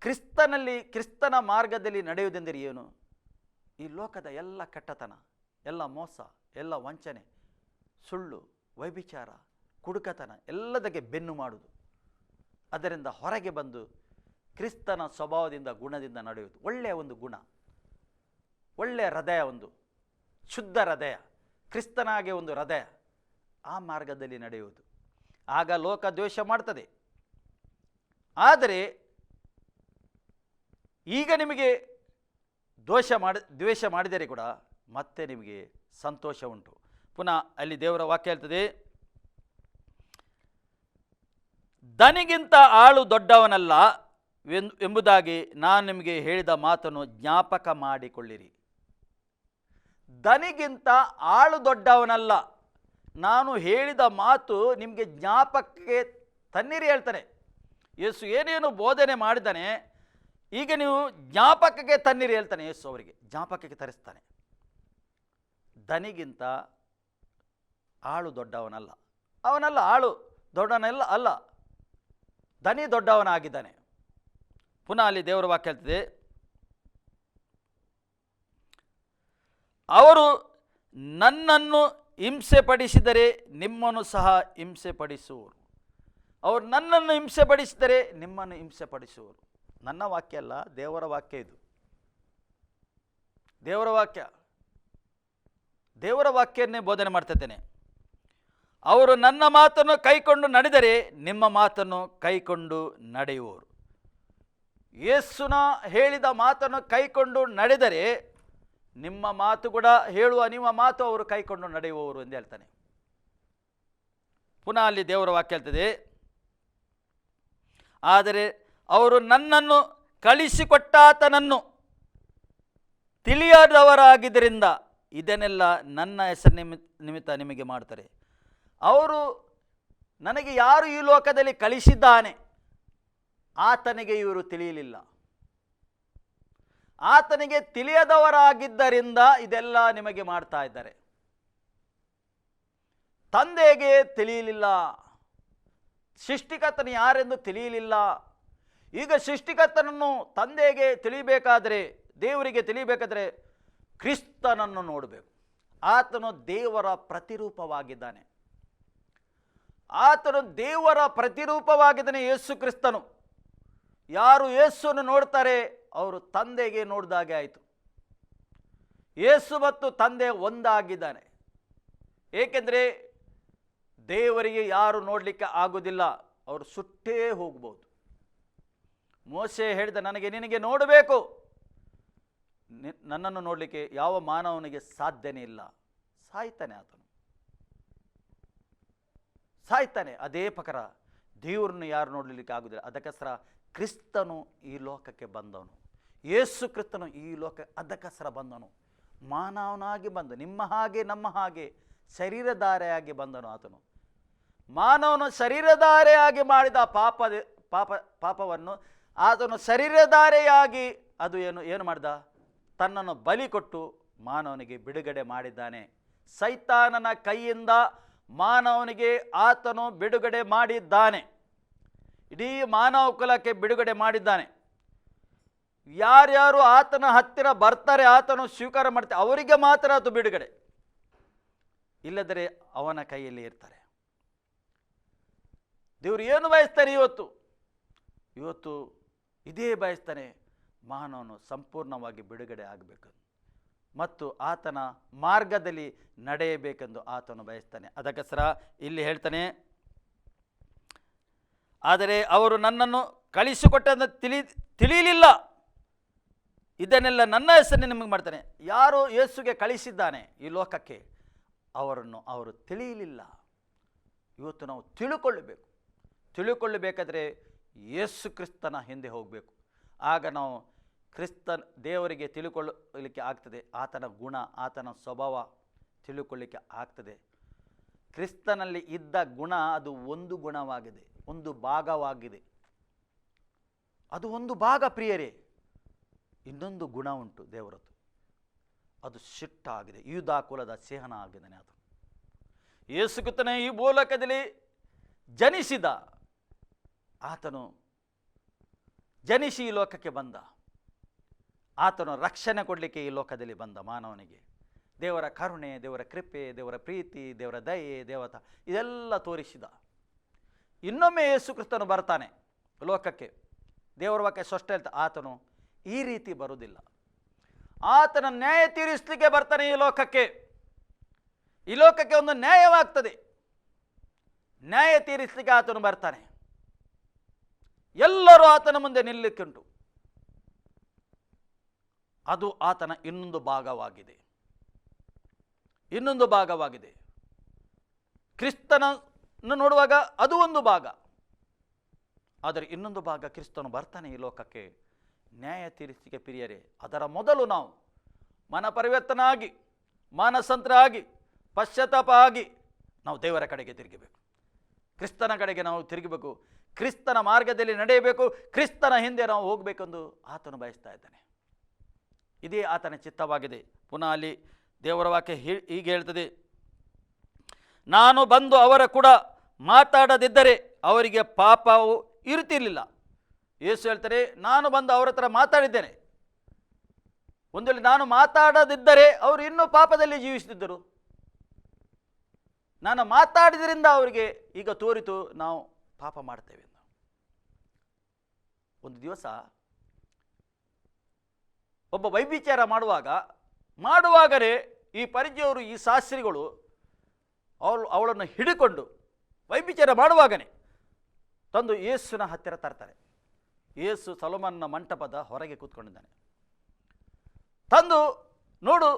ಕ್ರಿಸ್ತನಲ್ಲಿ, ಕ್ರಿಸ್ತನ ಮಾರ್ಗದಲ್ಲಿ ನಡೆಯುವುದೆಂದರೆ ಏನು? ಈ ಲೋಕದ ಎಲ್ಲ ಕೆಟ್ಟತನ, ಎಲ್ಲ ಮೋಸ, ಎಲ್ಲ ವಂಚನೆ ಸುಳ್ಳು ವೈಭಿಚಾರ ಕುಡುಕತನ ಎಲ್ಲದಕ್ಕೆ ಬೆನ್ನು ಮಾಡುವುದು ಅದರಿಂದ ಹೊರಗೆ ಬಂದು ಕ್ರಿಸ್ತನ ಸ್ವಭಾವದಿಂದ, ಗುಣದಿಂದ ನಡೆಯುವುದು. ಒಳ್ಳೆಯ ಒಂದು ಗುಣ. ಒಳ್ಳೆಯ ಹೃದಯ ಒಂದು. ಶುದ್ಧ ಹೃದಯ. ಕ್ರಿಸ್ತನಾಗೆ ಒಂದು ಹೃದಯ. ಆ ಮಾರ್ಗದಲ್ಲಿ ನಡೆಯುವುದು. ಆಗ ಲೋಕ ದ್ವೇಷ ಮಾಡ್ತದೆ. ಆದರೆ ಈಗ ನಿಮಗೆ ದೋಷ ಮಾಡಿ, ದ್ವೇಷ ಮಾಡಿದರೆ ಕೂಡ ಮತ್ತೆ ನಿಮಗೆ ಸಂತೋಷ ಉಂಟು. ಪುನಃ ಅಲ್ಲಿ ದೇವರ ವಾಕ್ಯ ಹೇಳ್ತದೆ, ದನಿಗಿಂತ ಆಳು ದೊಡ್ಡವನಲ್ಲ ವೆನ್- ಎಂಬುದಾಗಿ ನಾನು ನಿಮಗೆ ಹೇಳಿದ ಮಾತನ್ನು ಜ್ಞಾಪಕ ಮಾಡಿಕೊಳ್ಳಿರಿ. ದನಿಗಿಂತ ಆಳು ದೊಡ್ಡವನಲ್ಲ, ನಾನು ಹೇಳಿದ ಮಾತು ನಿಮಗೆ ಜ್ಞಾಪಕಕ್ಕೆ ತನ್ನಿರಿ ಹೇಳ್ತಾನೆ. ಯೇಸು ಏನೇನು ಬೋಧನೆ ಮಾಡಿದ್ದಾನೆ, ಈಗ ನೀವು ಜ್ಞಾಪಕಕ್ಕೆ ತನ್ನಿರಿ ಹೇಳ್ತಾನೆ ಯೇಸು ಅವರಿಗೆ, ಜ್ಞಾಪಕಕ್ಕೆ ತರಿಸ್ತಾನೆ. ದನಿಗಿಂತ ಆಳು ದೊಡ್ಡವನಲ್ಲ. ಅವನಲ್ಲ ಆಳು ದೊಡ್ಡವನಲ್ಲ ಅಲ್ಲ. ದನಿ ದೊಡ್ಡವನಾಗಿದ್ದಾನೆ. ಪುನಃ ಅಲ್ಲಿ ದೇವರ ವಾಕ್ಯ ಹೇಳ್ತದೆ. ಅವರು ನನ್ನನ್ನು ಹಿಂಸೆ ಪಡಿಸಿದರೆ ನಿಮ್ಮನ್ನು ಸಹ ಹಿಂಸೆ ಪಡಿಸುವರು ಅವರು ನನ್ನನ್ನು ಹಿಂಸೆ ಪಡಿಸಿದರೆ ನಿಮ್ಮನ್ನು ಹಿಂಸೆ ಪಡಿಸುವರು ನನ್ನ ವಾಕ್ಯ ಅಲ್ಲ, ದೇವರ ವಾಕ್ಯ ಇದು. ದೇವರ ವಾಕ್ಯ. ದೇವರ ವಾಕ್ಯನ್ನೇ ಬೋಧನೆ ಮಾಡ್ತಿದ್ದೇನೆ. ಅವರು ನನ್ನ ಮಾತನ್ನು ಕೈಕೊಂಡು ನಡೆದರೆ ನಿಮ್ಮ ಮಾತನ್ನು ಕೈಕೊಂಡು ನಡೆಯುವರು. ಯೇಸುನ ಹೇಳಿದ ಮಾತನ್ನು ಕೈಕೊಂಡು ನಡೆದರೆ ನಿಮ್ಮ ಮಾತು ಕೂಡ ಹೇಳುವ ನಿಮ್ಮ ಮಾತು ಅವರು ಕೈಕೊಂಡು ನಡೆಯುವವರು ಎಂದು ಹೇಳ್ತಾನೆ. ಪುನಃ ಅಲ್ಲಿ ದೇವರ ವಾಕ್ಯ ಹೇಳ್ತದೆ, ಆದರೆ ಅವರು ನನ್ನನ್ನು ಕಳಿಸಿಕೊಟ್ಟಾತನನ್ನು ತಿಳಿಯದವರಾಗಿದ್ದರಿಂದ ಇದನ್ನೆಲ್ಲ ನನ್ನ ಹೆಸರು ನಿಮಿತ್ ನಿಮಿತ್ತ ನಿಮಗೆ ಮಾಡ್ತಾರೆ. ಅವರು ನನಗೆ ಯಾರು ಈ ಲೋಕದಲ್ಲಿ ಕಳಿಸಿದ್ದಾನೆ ಆತನಿಗೆ ಇವರು ತಿಳಿಯಲಿಲ್ಲ. ಆತನಿಗೆ ತಿಳಿಯದವರಾಗಿದ್ದರಿಂದ ಇದೆಲ್ಲ ನಿಮಗೆ ಮಾಡ್ತಾ ಇದ್ದಾರೆ. ತಂದೆಗೆ ತಿಳಿಯಲಿಲ್ಲ. ಸೃಷ್ಟಿಕರ್ತನು ಯಾರೆಂದು ತಿಳಿಯಲಿಲ್ಲ. ಈಗ ಸೃಷ್ಟಿಕರ್ತನನ್ನು ತಂದೆಗೆ ತಿಳಿಬೇಕಾದರೆ, ದೇವರಿಗೆ ತಿಳಿಬೇಕಾದರೆ ಕ್ರಿಸ್ತನನ್ನು ನೋಡಬೇಕು. ಆತನು ದೇವರ ಪ್ರತಿರೂಪವಾಗಿದ್ದಾನೆ. ಆತನು ದೇವರ ಪ್ರತಿರೂಪವಾಗಿದ್ದಾನೆ, ಯೇಸು ಕ್ರಿಸ್ತನು. ಯಾರು ಯೇಸುವನ್ನು ನೋಡ್ತಾರೆ, ಅವರು ತಂದೆಗೆ ನೋಡಿದಾಗೆ ಆಯಿತು. ಯೇಸು ಮತ್ತು ತಂದೆ ಒಂದಾಗಿದ್ದಾನೆ. ಏಕೆಂದರೆ ದೇವರಿಗೆ ಯಾರು ನೋಡಲಿಕ್ಕೆ ಆಗೋದಿಲ್ಲ, ಅವರು ಸುಟ್ಟೇ ಹೋಗ್ಬೋದು. ಮೋಸೆ ಹೇಳಿದ, ನನಗೆ ನಿನಗೆ ನೋಡಬೇಕು. ನನ್ನನ್ನು ನೋಡಲಿಕ್ಕೆ ಯಾವ ಮಾನವನಿಗೆ ಸಾಧ್ಯನೇ ಇಲ್ಲ. ಸಾಯ್ತಾನೆ ಆತನು. ಸಾಯ್ತಾನೆ. ಅದೇ ಪಕರ ದೇವರನ್ನು ಯಾರು ನೋಡಲಿಕ್ಕೆ ಆಗುದಿಲ್ಲ. ಅದಕ್ಕೋಸ್ಕರ ಕ್ರಿಸ್ತನು ಈ ಲೋಕಕ್ಕೆ ಬಂದವನು. ಯೇಸು ಕ್ರಿಸ್ತನು ಈ ಲೋಕ ಅದಕ್ಕೋಸ್ಕರ ಬಂದನು ಮಾನವನಾಗಿ ಬಂದ, ನಿಮ್ಮ ಹಾಗೆ, ನಮ್ಮ ಹಾಗೆ ಶರೀರಧಾರೆಯಾಗಿ ಬಂದನು ಆತನು. ಮಾನವನು ಶರೀರಧಾರೆಯಾಗಿ ಮಾಡಿದ ಪಾಪ ಪಾಪ, ಪಾಪವನ್ನು ಆತನು ಶರೀರಧಾರೆಯಾಗಿ ಅದು ಏನು ಏನು ಮಾಡಿದ? ತನ್ನನ್ನು ಬಲಿ ಕೊಟ್ಟು ಮಾನವನಿಗೆ ಬಿಡುಗಡೆ ಮಾಡಿದ್ದಾನೆ. ಸೈತಾನನ ಕೈಯಿಂದ ಮಾನವನಿಗೆ ಆತನು ಬಿಡುಗಡೆ ಮಾಡಿದ್ದಾನೆ. ಇಡೀ ಮಾನವ ಕುಲಕ್ಕೆ ಬಿಡುಗಡೆ ಮಾಡಿದ್ದಾನೆ. ಯಾರ್ಯಾರು ಆತನ ಹತ್ತಿರ ಬರ್ತಾರೆ, ಆತನು ಸ್ವೀಕಾರ ಮಾಡ್ತಾರೆ, ಅವರಿಗೆ ಮಾತ್ರ ಅದು ಬಿಡುಗಡೆ. ಇಲ್ಲದರೆ ಅವನ ಕೈಯಲ್ಲಿ ಇರ್ತಾರೆ. ದೇವರು ಏನು ಬಯಸ್ತಾರೆ ಇವತ್ತು? ಇವತ್ತು ಇದೇ ಬಯಸ್ತಾನೆ, ಮಾನವನು ಸಂಪೂರ್ಣವಾಗಿ ಬಿಡುಗಡೆ ಆಗಬೇಕು ಮತ್ತು ಆತನ ಮಾರ್ಗದಲ್ಲಿ ನಡೆಯಬೇಕೆಂದು ಆತನು ಬಯಸ್ತಾನೆ. ಅದಕ್ಕೋಸ್ಕರ ಇಲ್ಲಿ ಹೇಳ್ತಾನೆ, ಆದರೆ ಅವರು ನನ್ನನ್ನು ಕಳಿಸಿಕೊಟ್ಟಂತ ತಿಳಿ ತಿಳಿಯಲಿಲ್ಲ ಇದನ್ನೆಲ್ಲ ನನ್ನ ಹೆಸರನ್ನೇ ನಿಮಗೆ ಮಾಡ್ತಾನೆ. ಯಾರು ಯೇಸುಗೆ ಕಳಿಸಿದ್ದಾನೆ ಈ ಲೋಕಕ್ಕೆ, ಅವರನ್ನು ಅವರು ತಿಳಿಯಲಿಲ್ಲ ಇವತ್ತು ನಾವು ತಿಳುಕೊಳ್ಳಬೇಕು. ತಿಳುಕೊಳ್ಳಬೇಕಾದ್ರೆ ಯೇಸು ಕ್ರಿಸ್ತನ ಹಿಂದೆ ಹೋಗಬೇಕು. ಆಗ ನಾವು ಕ್ರಿಸ್ತನ್ ದೇವರಿಗೆ ತಿಳುಕೊಳ್ಳಲಿಕ್ಕೆ ಆಗ್ತದೆ. ಆತನ ಗುಣ, ಆತನ ಸ್ವಭಾವ ತಿಳ್ಕೊಳ್ಳಿಕ್ಕೆ ಆಗ್ತದೆ. ಕ್ರಿಸ್ತನಲ್ಲಿ ಇದ್ದ ಗುಣ ಅದು ಒಂದು ಗುಣವಾಗಿದೆ, ಒಂದು ಭಾಗವಾಗಿದೆ. ಅದು ಒಂದು ಭಾಗ ಪ್ರಿಯರೇ. ಇನ್ನೊಂದು ಗುಣ ಉಂಟು ದೇವರದ್ದು. ಅದು ಸಿಟ್ಟಾಗಿದೆ ಯೂದಾ ಕುಲದ ಸೇಹನ ಆಗಿದ್ದಾನೆ ಅದು. ಯೇಸುಕ್ರಿಸ್ತನೇ ಈ ಮೂಲಕದಲ್ಲಿ ಜನಿಸಿದ. ಆತನು ಜನಿಸಿ ಈ ಲೋಕಕ್ಕೆ ಬಂದ. ಆತನು ರಕ್ಷಣೆ ಕೊಡಲಿಕ್ಕೆ ಈ ಲೋಕದಲ್ಲಿ ಬಂದ ಮಾನವನಿಗೆ. ದೇವರ ಕರುಣೆ, ದೇವರ ಕೃಪೆ, ದೇವರ ಪ್ರೀತಿ, ದೇವರ ದಯೆ, ದೇವತ, ಇದೆಲ್ಲ ತೋರಿಸಿದ. ಇನ್ನೊಮ್ಮೆ ಯೇಸು ಕ್ರಿಸ್ತನು ಬರ್ತಾನೆ ಲೋಕಕ್ಕೆ. ದೇವರ ವಾಕ್ಯ ಸ್ಪಷ್ಟ ಹೇಳ್ತಾ, ಆತನು ಈ ರೀತಿ ಬರುವುದಿಲ್ಲ. ಆತನ ನ್ಯಾಯ ತೀರಿಸಲಿಕ್ಕೆ ಬರ್ತಾನೆ ಈ ಲೋಕಕ್ಕೆ. ಈ ಲೋಕಕ್ಕೆ ಒಂದು ನ್ಯಾಯವಾಗ್ತದೆ. ನ್ಯಾಯ ತೀರಿಸಲಿಕ್ಕೆ ಆತನು ಬರ್ತಾನೆ. ಎಲ್ಲರೂ ಆತನ ಮುಂದೆ ನಿಲ್ಲಲಿಕ್ಕುಂಟು ಅದು ಆತನ ಇನ್ನೊಂದು ಭಾಗವಾಗಿದೆ. ಇನ್ನೊಂದು ಭಾಗವಾಗಿದೆ. ಕ್ರಿಸ್ತನನ್ನು ನೋಡುವಾಗ ಅದು ಒಂದು ಭಾಗ. ಆದರೆ ಇನ್ನೊಂದು ಭಾಗ ಕ್ರಿಸ್ತನು ಬರ್ತಾನೆ ಈ ಲೋಕಕ್ಕೆ. ನ್ಯಾಯ ತೀರಿಸಿಕೆ ಪ್ರಿಯರೇ, ಅದರ ಮೊದಲು ನಾವು ಮನ ಪರಿವರ್ತನಾಗಿ ಮಾನಸಂತ್ರ ಆಗಿ ಪಶ್ಚಾತ್ತಾಪ ಆಗಿ ನಾವು ದೇವರ ಕಡೆಗೆ ತಿರುಗಬೇಕು. ಕ್ರಿಸ್ತನ ಕಡೆಗೆ ನಾವು ತಿರುಗಬೇಕು. ಕ್ರಿಸ್ತನ ಮಾರ್ಗದಲ್ಲಿ ನಡೆಯಬೇಕು. ಕ್ರಿಸ್ತನ ಹಿಂದೆ ನಾವು ಹೋಗಬೇಕೆಂದು ಆತನು ಬಯಸ್ತಾ ಇದ್ದಾನೆ. ಇದೇ ಆತನ ಚಿತ್ತವಾಗಿದೆ. ಪುನಃ ಅಲ್ಲಿ ದೇವರ ವಾಕ್ಯ ಹೀಗೆ ಹೇಳ್ತದೆ. ನಾನು ಬಂದು ಅವರ ಕೂಡ ಮಾತಾಡದಿದ್ದರೆ ಅವರಿಗೆ ಪಾಪವು ಇರುತ್ತಿರಲಿಲ್ಲ. ಯೇಸು ಹೇಳ್ತಾರೆ, ನಾನು ಬಂದು ಅವರ ಹತ್ರ ಮಾತಾಡಿದ್ದೇನೆ. ಒಂದು ವೇಳೆ ನಾನು ಮಾತಾಡದಿದ್ದರೆ ಅವರು ಇನ್ನೂ ಪಾಪದಲ್ಲಿ ಜೀವಿಸುತ್ತಿದ್ದರು. ನಾನು ಮಾತಾಡಿದ್ರಿಂದ ಅವರಿಗೆ ಈಗ ತೋರಿತು, ನಾವು ಪಾಪ ಮಾಡ್ತೇವೆ. ಒಂದು ದಿವಸ ಒಬ್ಬ ವೈಭಿಚಾರ ಮಾಡುವಾಗ, ಮಾಡುವಾಗಲೇ ಈ ಪರಿಚಯವರು ಈ ಶಾಸ್ತ್ರಿಗಳು ಅವಳು, ಅವಳನ್ನು ಹಿಡಿಕೊಂಡು ವೈಭಿಚಾರ ಮಾಡುವಾಗನೇ ತಂದು ಯೇಸುವಿನ ಹತ್ತಿರ ತರ್ತಾರೆ. ಯೇಸು ಸಲೋಮನ್ನ ಮಂಟಪದ ಹೊರಗೆ ಕೂತ್ಕೊಂಡಿದ್ದಾನೆ. ತಂದು ನೋಡು,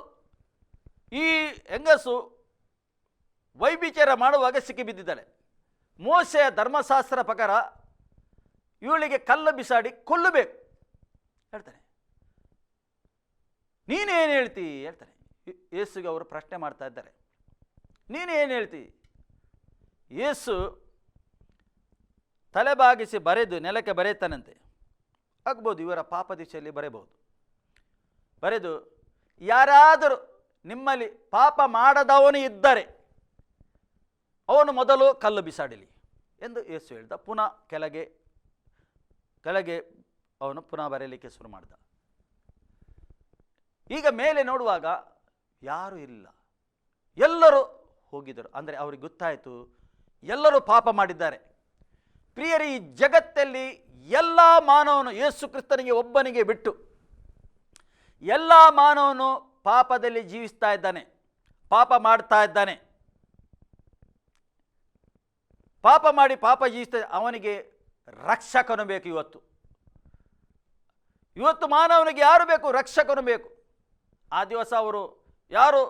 ಈ ಹೆಂಗಸು ವೈಭಿಚಾರ ಮಾಡುವಾಗ ಸಿಕ್ಕಿ ಬಿದ್ದಿದ್ದಾಳೆ ಮೋಸೆಯ ಧರ್ಮಶಾಸ್ತ್ರ ಪ್ರಕಾರ ಇವಳಿಗೆ ಕಲ್ಲು ಬಿಸಾಡಿ ಕೊಲ್ಲಬೇಕು. ಹೇಳ್ತಾನೆ ನೀನೇನು ಹೇಳ್ತಿ? ಹೇಳ್ತಾರೆ ಯೇಸುಗೆ ಅವರು ಪ್ರಶ್ನೆ ಮಾಡ್ತಾ ಇದ್ದಾರೆ. ನೀನೇನು ಹೇಳ್ತಿ? ಯೇಸು ತಲೆಬಾಗಿಸಿ ಬರೆದು ನೆಲಕ್ಕೆ ಬರೆಯುತ್ತಾನಂತೆ. ಆಗ್ಬೋದು, ಇವರ ಪಾಪ ದಿಶೆಯಲ್ಲಿ ಬರೆಯಬಹುದು. ಬರೆದು, ಯಾರಾದರೂ ನಿಮ್ಮಲ್ಲಿ ಪಾಪ ಮಾಡದವನು ಇದ್ದರೆ ಅವನು ಮೊದಲು ಕಲ್ಲು ಬಿಸಾಡಲಿ ಎಂದು ಯೇಸು ಹೇಳ್ದ. ಪುನಃ ಕೆಳಗೆ ಕೆಳಗೆ ಅವನು ಪುನಃ ಬರೆಯಲಿಕ್ಕೆ ಶುರು ಮಾಡಿದ. ಈಗ ಮೇಲೆ ನೋಡುವಾಗ ಯಾರೂ ಇಲ್ಲ. ಎಲ್ಲರೂ ಹೋಗಿದ್ದರು. ಅಂದರೆ ಅವ್ರಿಗೆ ಗೊತ್ತಾಯಿತು, ಎಲ್ಲರೂ ಪಾಪ ಮಾಡಿದ್ದಾರೆ. ಪ್ರಿಯರಿ, ಈ ಜಗತ್ತಲ್ಲಿ ಎಲ್ಲ ಮಾನವನು ಯೇಸು ಕ್ರಿಸ್ತನಿಗೆ ಒಬ್ಬನಿಗೆ ಬಿಟ್ಟು, ಎಲ್ಲ ಮಾನವನು ಪಾಪದಲ್ಲಿ ಜೀವಿಸ್ತಾ ಇದ್ದಾನೆ, ಪಾಪ ಮಾಡ್ತಾ ಇದ್ದಾನೆ. ಪಾಪ ಮಾಡಿ ಪಾಪ ಜೀವಿಸ್ತಾ ಅವನಿಗೆ ರಕ್ಷಕನು ಬೇಕು ಇವತ್ತು. ಇವತ್ತು ಮಾನವನಿಗೆ ಯಾರು ಬೇಕು? ರಕ್ಷಕನು ಬೇಕು. ಆ ದಿವಸ ಅವರು ಯಾರು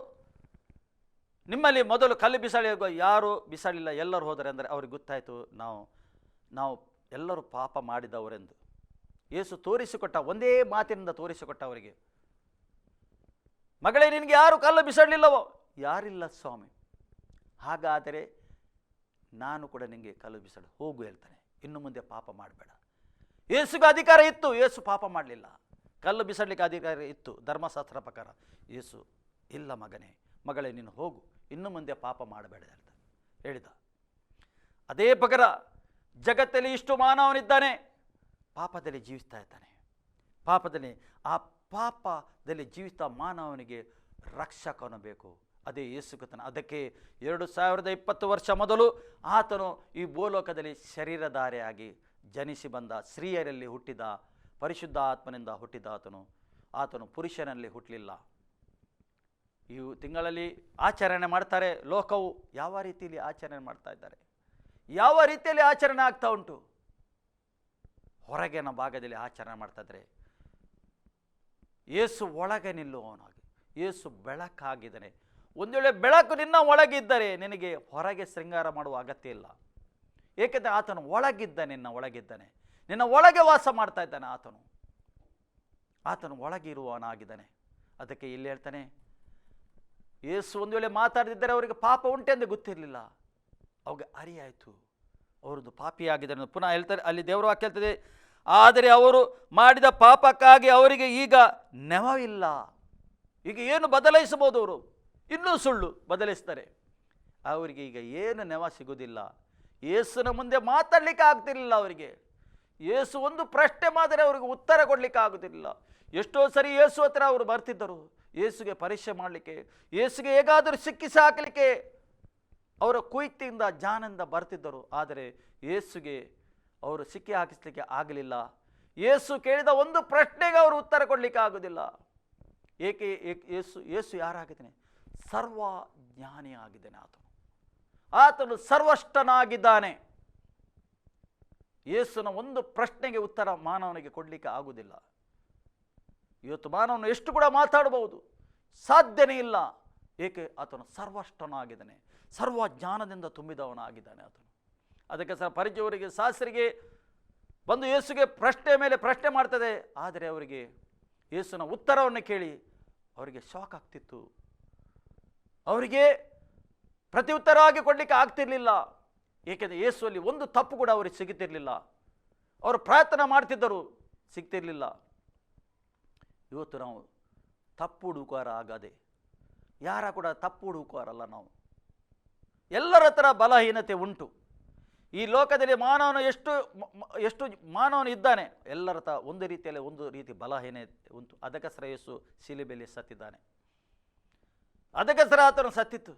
ನಿಮ್ಮಲ್ಲಿ ಮೊದಲು ಕಲ್ಲು ಬಿಸಾಡಿ ಯಾರು ಬಿಸಾಡಿಲ್ಲ, ಎಲ್ಲರೂ ಹೋದರೆ ಅಂದರೆ ಅವ್ರಿಗೆ ಗೊತ್ತಾಯಿತು ನಾವು ನಾವು ಎಲ್ಲರೂ ಪಾಪ ಮಾಡಿದವರೆಂದು. ಯೇಸು ತೋರಿಸಿಕೊಟ್ಟ ಒಂದೇ ಮಾತಿನಿಂದ ತೋರಿಸಿಕೊಟ್ಟ ಅವರಿಗೆ, ಮಗಳೇ, ನಿನಗೆ ಯಾರು ಕಲ್ಲು ಬಿಸಾಡಲಿಲ್ಲವೋ? ಯಾರಿಲ್ಲ ಸ್ವಾಮಿ. ಹಾಗಾದರೆ ನಾನು ಕೂಡ ನಿನಗೆ ಕಲ್ಲು ಬಿಸಾಡು, ಹೋಗು, ಹೇಳ್ತಾನೆ. ಇನ್ನು ಮುಂದೆ ಪಾಪ ಮಾಡಬೇಡ. ಏಸುಗೆ ಅಧಿಕಾರ ಇತ್ತು, ಯೇಸು ಪಾಪ ಮಾಡಲಿಲ್ಲ. ಕಲ್ಲು ಬಿಸಾಡಲಿಕ್ಕೆ ಅಧಿಕಾರ ಇತ್ತು. ಧರ್ಮಶಾಸ್ತ್ರ ಪ್ರಕಾರ, ಯೇಸು, ಇಲ್ಲ ಮಗನೇ, ಮಗಳೇ, ನೀನು ಹೋಗು. ಇನ್ನು ಮುಂದೆ ಪಾಪ ಮಾಡಬೇಡ ಅಂತ ಹೇಳಿದ. ಅದೇ ಪ್ರಕಾರ, ಜಗತ್ತಲ್ಲಿ ಇಷ್ಟು ಮಾನವನಿದ್ದಾನೆ, ಪಾಪದಲ್ಲಿ ಜೀವಿಸ್ತಾ ಇದ್ದಾನೆ. ಪಾಪದಲ್ಲಿ, ಆ ಪಾಪದಲ್ಲಿ ಜೀವಿಸ್ತಾ ಮಾನವನಿಗೆ ರಕ್ಷಕನು ಬೇಕು. ಅದೇ ಯೇಸುಕತನ ಅದಕ್ಕೆ ಎರಡು ಸಾವಿರದ ಇಪ್ಪತ್ತು ವರ್ಷ ಮೊದಲು ಆತನು ಈ ಭೂಲೋಕದಲ್ಲಿ ಶರೀರಧಾರೆಯಾಗಿ ಜನಿಸಿ ಬಂದ, ಸ್ತ್ರೀಯರಲ್ಲಿ ಹುಟ್ಟಿದ ಪರಿಶುದ್ಧ ಆತ್ಮನಿಂದ ಹುಟ್ಟಿದ ಆತನು ಆತನು ಪುರುಷನಲ್ಲಿ ಹುಟ್ಟಲಿಲ್ಲ ಈ ತಿಂಗಳಲ್ಲಿ ಆಚರಣೆ ಮಾಡ್ತಾರೆ. ಲೋಕವು ಯಾವ ರೀತಿಯಲ್ಲಿ ಆಚರಣೆ ಮಾಡ್ತಾ ಇದ್ದಾರೆ? ಯಾವ ರೀತಿಯಲ್ಲಿ ಆಚರಣೆ ಆಗ್ತಾ ಉಂಟು? ಹೊರಗಿನ ಭಾಗದಲ್ಲಿ ಆಚರಣೆ ಮಾಡ್ತಾಯಿದ್ರೆ ಏಸು ಒಳಗೆ ನಿಲ್ಲುವವನಾಗಿ ಏಸು ಬೆಳಕಾಗಿದ್ದಾನೆ. ಒಂದು ವೇಳೆ ಬೆಳಕು ನಿನ್ನ ಒಳಗಿದ್ದರೆ ನಿನಗೆ ಹೊರಗೆ ಶೃಂಗಾರ ಮಾಡುವ ಅಗತ್ಯ ಇಲ್ಲ. ಏಕೆಂದರೆ ಆತನು ಒಳಗಿದ್ದ ನಿನ್ನ ಒಳಗಿದ್ದಾನೆ. ನಿನ್ನ ಒಳಗೆ ವಾಸ ಮಾಡ್ತಾ ಇದ್ದಾನೆ ಆತನು. ಆತನು ಒಳಗಿರುವವನಾಗಿದ್ದಾನೆ ಅದಕ್ಕೆ ಇಲ್ಲಿ ಹೇಳ್ತಾನೆ, ಯೇಸು ಒಂದು ವೇಳೆ ಮಾತಾಡದಿದ್ದರೆ ಅವರಿಗೆ ಪಾಪ ಉಂಟೆಂದು ಗೊತ್ತಿರಲಿಲ್ಲ. ಅವಾಗ ಅರಿಯಾಯಿತು. ಅವರೊಂದು ಪಾಪಿಯಾಗಿದ್ದಾರೆ ಪುನಃ ಹೇಳ್ತಾರೆ, ಅಲ್ಲಿ ದೇವರು ವಾಕ್ಯ ಹೇಳ್ತದೆ, ಆದರೆ ಅವರು ಮಾಡಿದ ಪಾಪಕ್ಕಾಗಿ ಅವರಿಗೆ ಈಗ ನೆವವಿಲ್ಲ. ಈಗ ಏನು ಬದಲಾಯಿಸಬಹುದು ಅವರು? ಇನ್ನೂ ಸುಳ್ಳು ಬದಲಿಸ್ತಾರೆ ಅವರಿಗೆ ಈಗ ಏನು ನೆವ ಸಿಗೋದಿಲ್ಲ ಯೇಸುನ ಮುಂದೆ ಮಾತಾಡಲಿಕ್ಕೆ ಆಗ್ತಿರಲಿಲ್ಲ ಅವರಿಗೆ. ಯೇಸು ಒಂದು ಪ್ರಶ್ನೆ ಮಾಡಿದರೆ ಅವರಿಗೆ ಉತ್ತರ ಕೊಡಲಿಕ್ಕೆ ಆಗುತ್ತಿರಲಿಲ್ಲ ಎಷ್ಟೋ ಸರಿ ಏಸು ಹತ್ರ ಅವರು ಬರ್ತಿದ್ದರು. ಏಸುಗೆ ಪರೀಕ್ಷೆ ಮಾಡಲಿಕ್ಕೆ, ಏಸುಗೆ ಹೇಗಾದರೂ ಸಿಕ್ಕಿಸಿ ಹಾಕಲಿಕ್ಕೆ ಅವರ ಕುಯ್ತಿಯಿಂದ ಜಾನಂದ ಬರ್ತಿದ್ದರು. ಆದರೆ ಏಸುಗೆ ಅವರು ಸಿಕ್ಕಿ ಹಾಕಿಸ್ಲಿಕ್ಕೆ ಆಗಲಿಲ್ಲ. ಯೇಸು ಕೇಳಿದ ಒಂದು ಪ್ರಶ್ನೆಗೆ ಅವರು ಉತ್ತರ ಕೊಡಲಿಕ್ಕೆ ಆಗೋದಿಲ್ಲ. ಏಕೆ ಯೇಸು ಯೇಸು ಯಾರಾಗಿದ್ದಾನೆ? ಸರ್ವ ಜ್ಞಾನಿ ಆಗಿದ್ದಾನೆ ಆತನು. ಆತನು ಸರ್ವಷ್ಟನಾಗಿದ್ದಾನೆ. ಯೇಸುನ ಒಂದು ಪ್ರಶ್ನೆಗೆ ಉತ್ತರ ಮಾನವನಿಗೆ ಕೊಡಲಿಕ್ಕೆ ಆಗುವುದಿಲ್ಲ. ಇವತ್ತು ಮಾನವನು ಎಷ್ಟು ಕೂಡ ಮಾತಾಡಬಹುದು. ಸಾಧ್ಯನೇ ಇಲ್ಲ. ಏಕೆ? ಆತನು ಸರ್ವಷ್ಟನಾಗಿದ್ದಾನೆ. ಸರ್ವ ಜ್ಞಾನದಿಂದ ತುಂಬಿದವನಾಗಿದ್ದಾನೆ ಆತನು. ಅದಕ್ಕೆ ಸಹ ಪರಿಚಯವರಿಗೆ ಸಾಸರಿಗೆ ಬಂದು ಯೇಸುಗೆ ಪ್ರಶ್ನೆ ಮೇಲೆ ಪ್ರಶ್ನೆ ಮಾಡ್ತದೆ. ಆದರೆ ಅವರಿಗೆ ಯೇಸುನ ಉತ್ತರವನ್ನು ಕೇಳಿ ಅವರಿಗೆ ಶಾಕ್ ಆಗ್ತಿತ್ತು. ಅವರಿಗೆ ಪ್ರತಿ ಉತ್ತರವಾಗಿ ಕೊಡಲಿಕ್ಕೆ ಆಗ್ತಿರ್ಲಿಲ್ಲ. ಏಕೆಂದರೆ ಯೇಸುವಲ್ಲಿ ಒಂದು ತಪ್ಪು ಕೂಡ ಅವರಿಗೆ ಸಿಗುತ್ತಿರಲಿಲ್ಲ. ಅವರು ಪ್ರಯತ್ನ ಮಾಡ್ತಿದ್ದರು, ಸಿಗ್ತಿರಲಿಲ್ಲ. ಇವತ್ತು ನಾವು ತಪ್ಪು ಹುಡುಕುವಾರ ಆಗದೆ ಯಾರ ಕೂಡ ತಪ್ಪು ಹುಡುಕಾರಲ್ಲ ನಾವು. ಎಲ್ಲರ ಹತ್ರ ಬಲಹೀನತೆ ಉಂಟು. ಈ ಲೋಕದಲ್ಲಿ ಮಾನವನು ಎಷ್ಟು ಎಷ್ಟು ಮಾನವನು ಇದ್ದಾನೆ, ಎಲ್ಲರ ತ ಒಂದು ರೀತಿಯಲ್ಲಿ ಒಂದು ರೀತಿ ಬಲಹೀನತೆ ಉಂಟು. ಅದಕ್ಕೆ ಶ್ರೇಯಸ್ಸು ಶಿಲೆಬೆಯಲ್ಲಿ ಸತ್ತಿದ್ದಾನೆ. ಅದಕ್ಕೋಸ್ಕರ ಆತನು ಸತ್ತಿತ್ತು.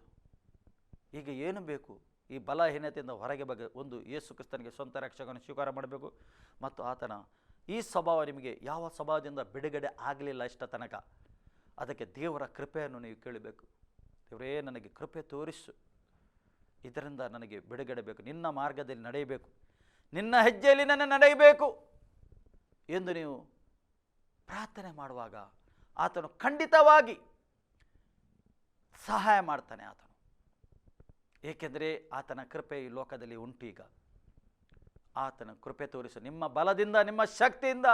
ಈಗ ಏನು ಬೇಕು? ಈ ಬಲಹೀನತೆಯಿಂದ ಹೊರಗೆ ಬಗ್ಗೆ ಒಂದು ಯೇಸು ಕ್ರಿಸ್ತನಿಗೆ ಸ್ವಂತ ರಕ್ಷಕನ ಸ್ವೀಕಾರ ಮಾಡಬೇಕು. ಮತ್ತು ಆತನ ಈ ಸ್ವಭಾವ ನಿಮಗೆ ಯಾವ ಸ್ವಭಾವದಿಂದ ಬಿಡುಗಡೆ ಆಗಲಿಲ್ಲ ಇಷ್ಟ ತನಕ, ಅದಕ್ಕೆ ದೇವರ ಕೃಪೆಯನ್ನು ನೀವು ಕೇಳಬೇಕು. ದೇವರೇ, ನನಗೆ ಕೃಪೆ ತೋರಿಸು. ಇದರಿಂದ ನನಗೆ ಬಿಡುಗಡೆ ಬೇಕು. ನಿನ್ನ ಮಾರ್ಗದಲ್ಲಿ ನಡೆಯಬೇಕು. ನಿನ್ನ ಹೆಜ್ಜೆಯಲ್ಲಿ ನನ್ನ ನಡೆಯಬೇಕು ಎಂದು ನೀವು ಪ್ರಾರ್ಥನೆ ಮಾಡುವಾಗ ಆತನು ಖಂಡಿತವಾಗಿ ಸಹಾಯ ಮಾಡ್ತಾನೆ ಆತನು. ಏಕೆಂದರೆ ಆತನ ಕೃಪೆ ಈ ಲೋಕದಲ್ಲಿ ಉಂಟೀಗ. ಆತನ ಕೃಪೆ ತೋರಿಸು. ನಿಮ್ಮ ಬಲದಿಂದ, ನಿಮ್ಮ ಶಕ್ತಿಯಿಂದ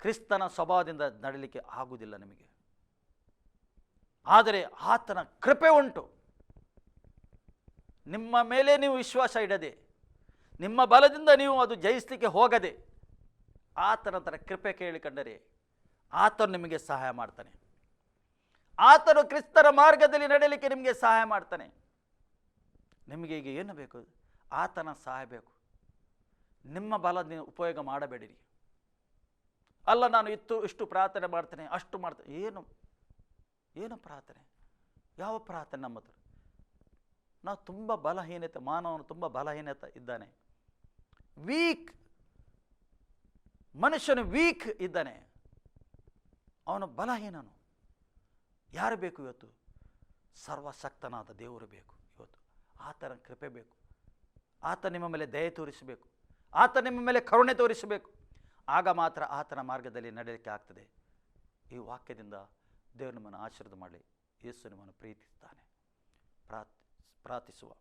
ಕ್ರಿಸ್ತನ ಸ್ವಭಾವದಿಂದ ನಡಲಿಕ್ಕೆ ಆಗುವುದಿಲ್ಲ ನಿಮಗೆ. ಆದರೆ ಆತನ ಕೃಪೆ ಉಂಟು. ನಿಮ್ಮ ಮೇಲೆ ನೀವು ವಿಶ್ವಾಸ ಇಡದೆ, ನಿಮ್ಮ ಬಲದಿಂದ ನೀವು ಅದು ಜಯಿಸಲಿಕ್ಕೆ ಹೋಗದೆ, ಆತನ ಥರ ಕೃಪೆ ಕೇಳಿಕೊಂಡರೆ ಆತನು ನಿಮಗೆ ಸಹಾಯ ಮಾಡ್ತಾನೆ. ಆತನು ಕ್ರಿಸ್ತರ ಮಾರ್ಗದಲ್ಲಿ ನಡೆಯಲಿಕ್ಕೆ ನಿಮಗೆ ಸಹಾಯ ಮಾಡ್ತಾನೆ. ನಿಮಗೆ ಈಗ ಏನು ಬೇಕು? ಆತನ ಸಹಾಯ ಬೇಕು. ನಿಮ್ಮ ಬಲ ನೀವು ಉಪಯೋಗ ಮಾಡಬೇಡಿರಿ. ಅಲ್ಲ, ನಾನು ಇತ್ತು, ಇಷ್ಟು ಪ್ರಾರ್ಥನೆ ಮಾಡ್ತೇನೆ, ಅಷ್ಟು ಮಾಡ್ತೇನೆ. ಏನು? ಏನು ಪ್ರಾರ್ಥನೆ? ಯಾವ ಪ್ರಾರ್ಥನೆ ನಮ್ಮ ಹತ್ರ? ನಾವು ತುಂಬ ಬಲಹೀನತೆ, ಮಾನವನು ತುಂಬ ಬಲಹೀನತೆ ಇದ್ದಾನೆ. ವೀಕ್ ಮನುಷ್ಯನು ವೀಕ್ ಇದ್ದಾನೆ. ಅವನು ಬಲಹೀನನು. ಯಾರು ಬೇಕು ಇವತ್ತು? ಸರ್ವಶಕ್ತನಾದ ದೇವರು ಬೇಕು ಇವತ್ತು. ಆತನ ಕೃಪೆ ಬೇಕು. ಆತ ನಿಮ್ಮ ಮೇಲೆ ದಯೆ ತೋರಿಸಬೇಕು. ಆತ ನಿಮ್ಮ ಮೇಲೆ ಕರುಣೆ ತೋರಿಸಬೇಕು. ಆಗ ಮಾತ್ರ ಆತನ ಮಾರ್ಗದಲ್ಲಿ ನಡೆಯಲಿಕ್ಕೆ ಆಗ್ತದೆ. ಈ ವಾಕ್ಯದಿಂದ ದೇವರು ನಿಮ್ಮನ್ನು ಆಶೀರ್ವಾದ ಮಾಡಲಿ. ಯೇಸು ನಿಮ್ಮನ್ನು ಪ್ರೀತಿಸ್ತಾನೆ. ಪ್ರಾರ್ಥಿ, ಪ್ರಾರ್ಥಿಸುವ.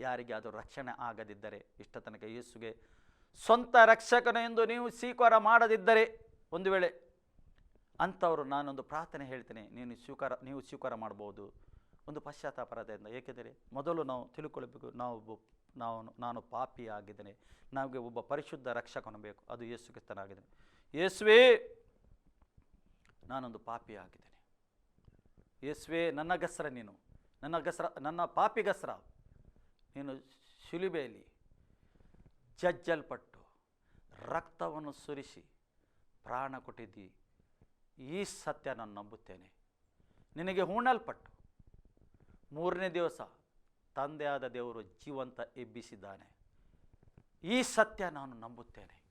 ಯಾರಿಗೆ ಅದು ರಕ್ಷಣೆ ಆಗದಿದ್ದರೆ ಇಷ್ಟ ತನಕ ಯೇಸುಗೆ ಸ್ವಂತ ರಕ್ಷಕನು ಎಂದು ನೀವು ಸ್ವೀಕಾರ ಮಾಡದಿದ್ದರೆ, ಒಂದು ವೇಳೆ ಅಂಥವರು ನಾನೊಂದು ಪ್ರಾರ್ಥನೆ ಹೇಳ್ತೇನೆ, ನೀನು ಸ್ವೀಕಾರ, ನೀವು ಸ್ವೀಕಾರ ಮಾಡ್ಬೋದು. ಒಂದು ಪಶ್ಚಾತ್ತಾಪರತೆಯಿಂದ. ಏಕೆಂದರೆ ಮೊದಲು ನಾವು ತಿಳ್ಕೊಳ್ಬೇಕು, ನಾವು ನಾವು, ನಾನು ಪಾಪಿ ಆಗಿದ್ದೇನೆ. ನಮಗೆ ಒಬ್ಬ ಪರಿಶುದ್ಧ ರಕ್ಷಕನು ಬೇಕು. ಅದು ಯೇಸು ಕ್ರಿಸ್ತನಾಗಿದ್ದೇನೆ. ಯೇಸುವೇ, ನಾನೊಂದು ಪಾಪಿ ಆಗಿದ್ದೇನೆ. ಯೇಸುವೇ, ನನ್ನ ಗಸ್ರ ನೀನು. ನನ್ನ ಗಸ್ರ, ನನ್ನ ಪಾಪಿಗಸ್ರ ನೀನು ಶಿಲುಬೆಯಲ್ಲಿ ಜಜ್ಜಲ್ಪಟ್ಟು ರಕ್ತವನ್ನು ಸುರಿಸಿ ಪ್ರಾಣ ಕೊಟ್ಟಿದ್ದಿ. ಈ ಸತ್ಯ ನಾನು ನಂಬುತ್ತೇನೆ. ನಿನಗೆ ಹೂಣಲ್ಪಟ್ಟು. ಮೂರನೇ ದಿವಸ ತಂದೆಯಾದ ದೇವರು ಜೀವಂತ ಎಬ್ಬಿಸಿದ್ದಾನೆ. ಈ ಸತ್ಯ ನಾನು ನಂಬುತ್ತೇನೆ.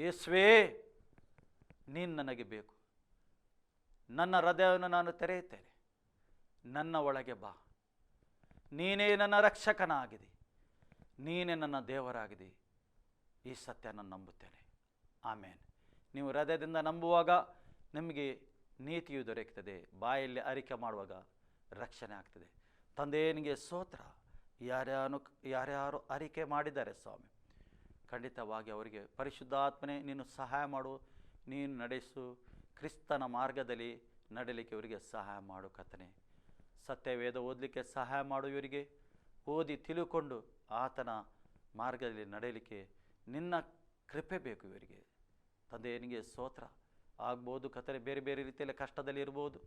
ಯೇಸುವೇ, ನೀನು ನನಗೆ ಬೇಕು. ನನ್ನ ಹೃದಯವನ್ನು ನಾನು ತೆರೆಯುತ್ತೇನೆ. ನನ್ನ ಒಳಗೆ ಬಾ. ನೀನೇ ನನ್ನ ರಕ್ಷಕನಾಗಿದೆ. ನೀನೇ ನನ್ನ ದೇವರಾಗಿದೆ. ಈ ಸತ್ಯ ನಾನು ನಂಬುತ್ತೇನೆ. ಆಮೇಲೆ ನೀವು ಹೃದಯದಿಂದ ನಂಬುವಾಗ ನಿಮಗೆ ನೀತಿಯು ದೊರೆಯುತ್ತದೆ. ಬಾಯಲ್ಲಿ ಅರಿಕೆ ಮಾಡುವಾಗ ರಕ್ಷಣೆ ಆಗ್ತದೆ. ತಂದೆಯನಿಗೆ ಸೋತ್ರ. ಯಾರ್ಯಾರು ಯಾರ್ಯಾರು ಅರಿಕೆ ಮಾಡಿದ್ದಾರೆ ಸ್ವಾಮಿ, ಖಂಡಿತವಾಗಿ ಅವರಿಗೆ ಪರಿಶುದ್ಧಾತ್ಮನೆ ನೀನು ಸಹಾಯ ಮಾಡು, ನೀನು ನಡೆಸು, ಕ್ರಿಸ್ತನ ಮಾರ್ಗದಲ್ಲಿ ನಡಲಿಕ್ಕೆ ಇವರಿಗೆ ಸಹಾಯ ಮಾಡು ಕಥನೆ ಸತ್ಯವೇದ ಓದಲಿಕ್ಕೆ ಸಹಾಯ ಮಾಡು ಇವರಿಗೆ. ಓದಿ ತಿಳುಕೊಂಡು ಆತನ ಮಾರ್ಗದಲ್ಲಿ ನಡೆಯಲಿಕ್ಕೆ ನಿನ್ನ ಕೃಪೆ ಬೇಕು ಇವರಿಗೆ. ತಂದೆಯನಿಗೆ ಸ್ತೋತ್ರ ಆಗ್ಬೋದು ಕತೆ ಬೇರೆ ಬೇರೆ ರೀತಿಯಲ್ಲಿ ಕಷ್ಟದಲ್ಲಿ ಇರ್ಬೋದು,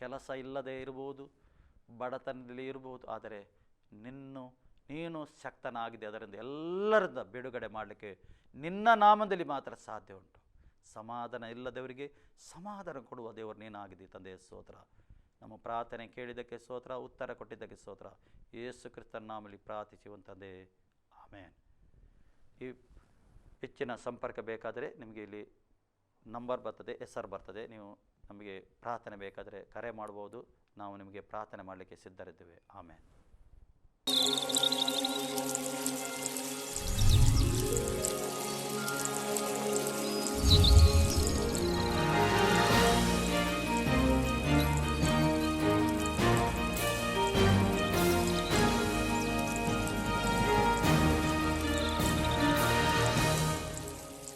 ಕೆಲಸ ಇಲ್ಲದೆ ಇರ್ಬೋದು, ಬಡತನದಲ್ಲಿ ಇರ್ಬೋದು, ಆದರೆ ನಿನ್ನ, ನೀನು ಶಕ್ತನಾಗಿದೆ, ಅದರಿಂದ ಎಲ್ಲರಿಂದ ಬಿಡುಗಡೆ ಮಾಡಲಿಕ್ಕೆ ನಿನ್ನ ನಾಮದಲ್ಲಿ ಮಾತ್ರ ಸಾಧ್ಯ ಉಂಟು. ಸಮಾಧಾನ ಇಲ್ಲದವರಿಗೆ ಸಮಾಧಾನ ಕೊಡುವ ದೇವರು ನೀನಾಗಿದೆ ತಂದೆಯ ಸ್ತೋತ್ರ ನಮ್ಮ ಪ್ರಾರ್ಥನೆ ಕೇಳಿದ್ದಕ್ಕೆ ಸ್ತೋತ್ರ ಉತ್ತರ ಕೊಟ್ಟಿದ್ದಕ್ಕೆ ಸ್ತೋತ್ರ ಯೇಸು ಕ್ರಿಸ್ತನ ನಾಮಲ್ಲಿ ಪ್ರಾರ್ಥಿಸುವಂತಂದೆ ಆಮೇನ್. ಈ ಹೆಚ್ಚಿನ ಸಂಪರ್ಕ ಬೇಕಾದರೆ ನಿಮಗೆ ಇಲ್ಲಿ ನಂಬರ್ ಬರ್ತದೆ, ಹೆಸರು ಬರ್ತದೆ, ನೀವು ನಮಗೆ ಪ್ರಾರ್ಥನೆ ಬೇಕಾದರೆ ಕರೆ ಮಾಡ್ಬೋದು. ನಾವು ನಿಮಗೆ ಪ್ರಾರ್ಥನೆ ಮಾಡಲಿಕ್ಕೆ ಸಿದ್ಧರಿದ್ದೇವೆ. ಆಮೇಲೆ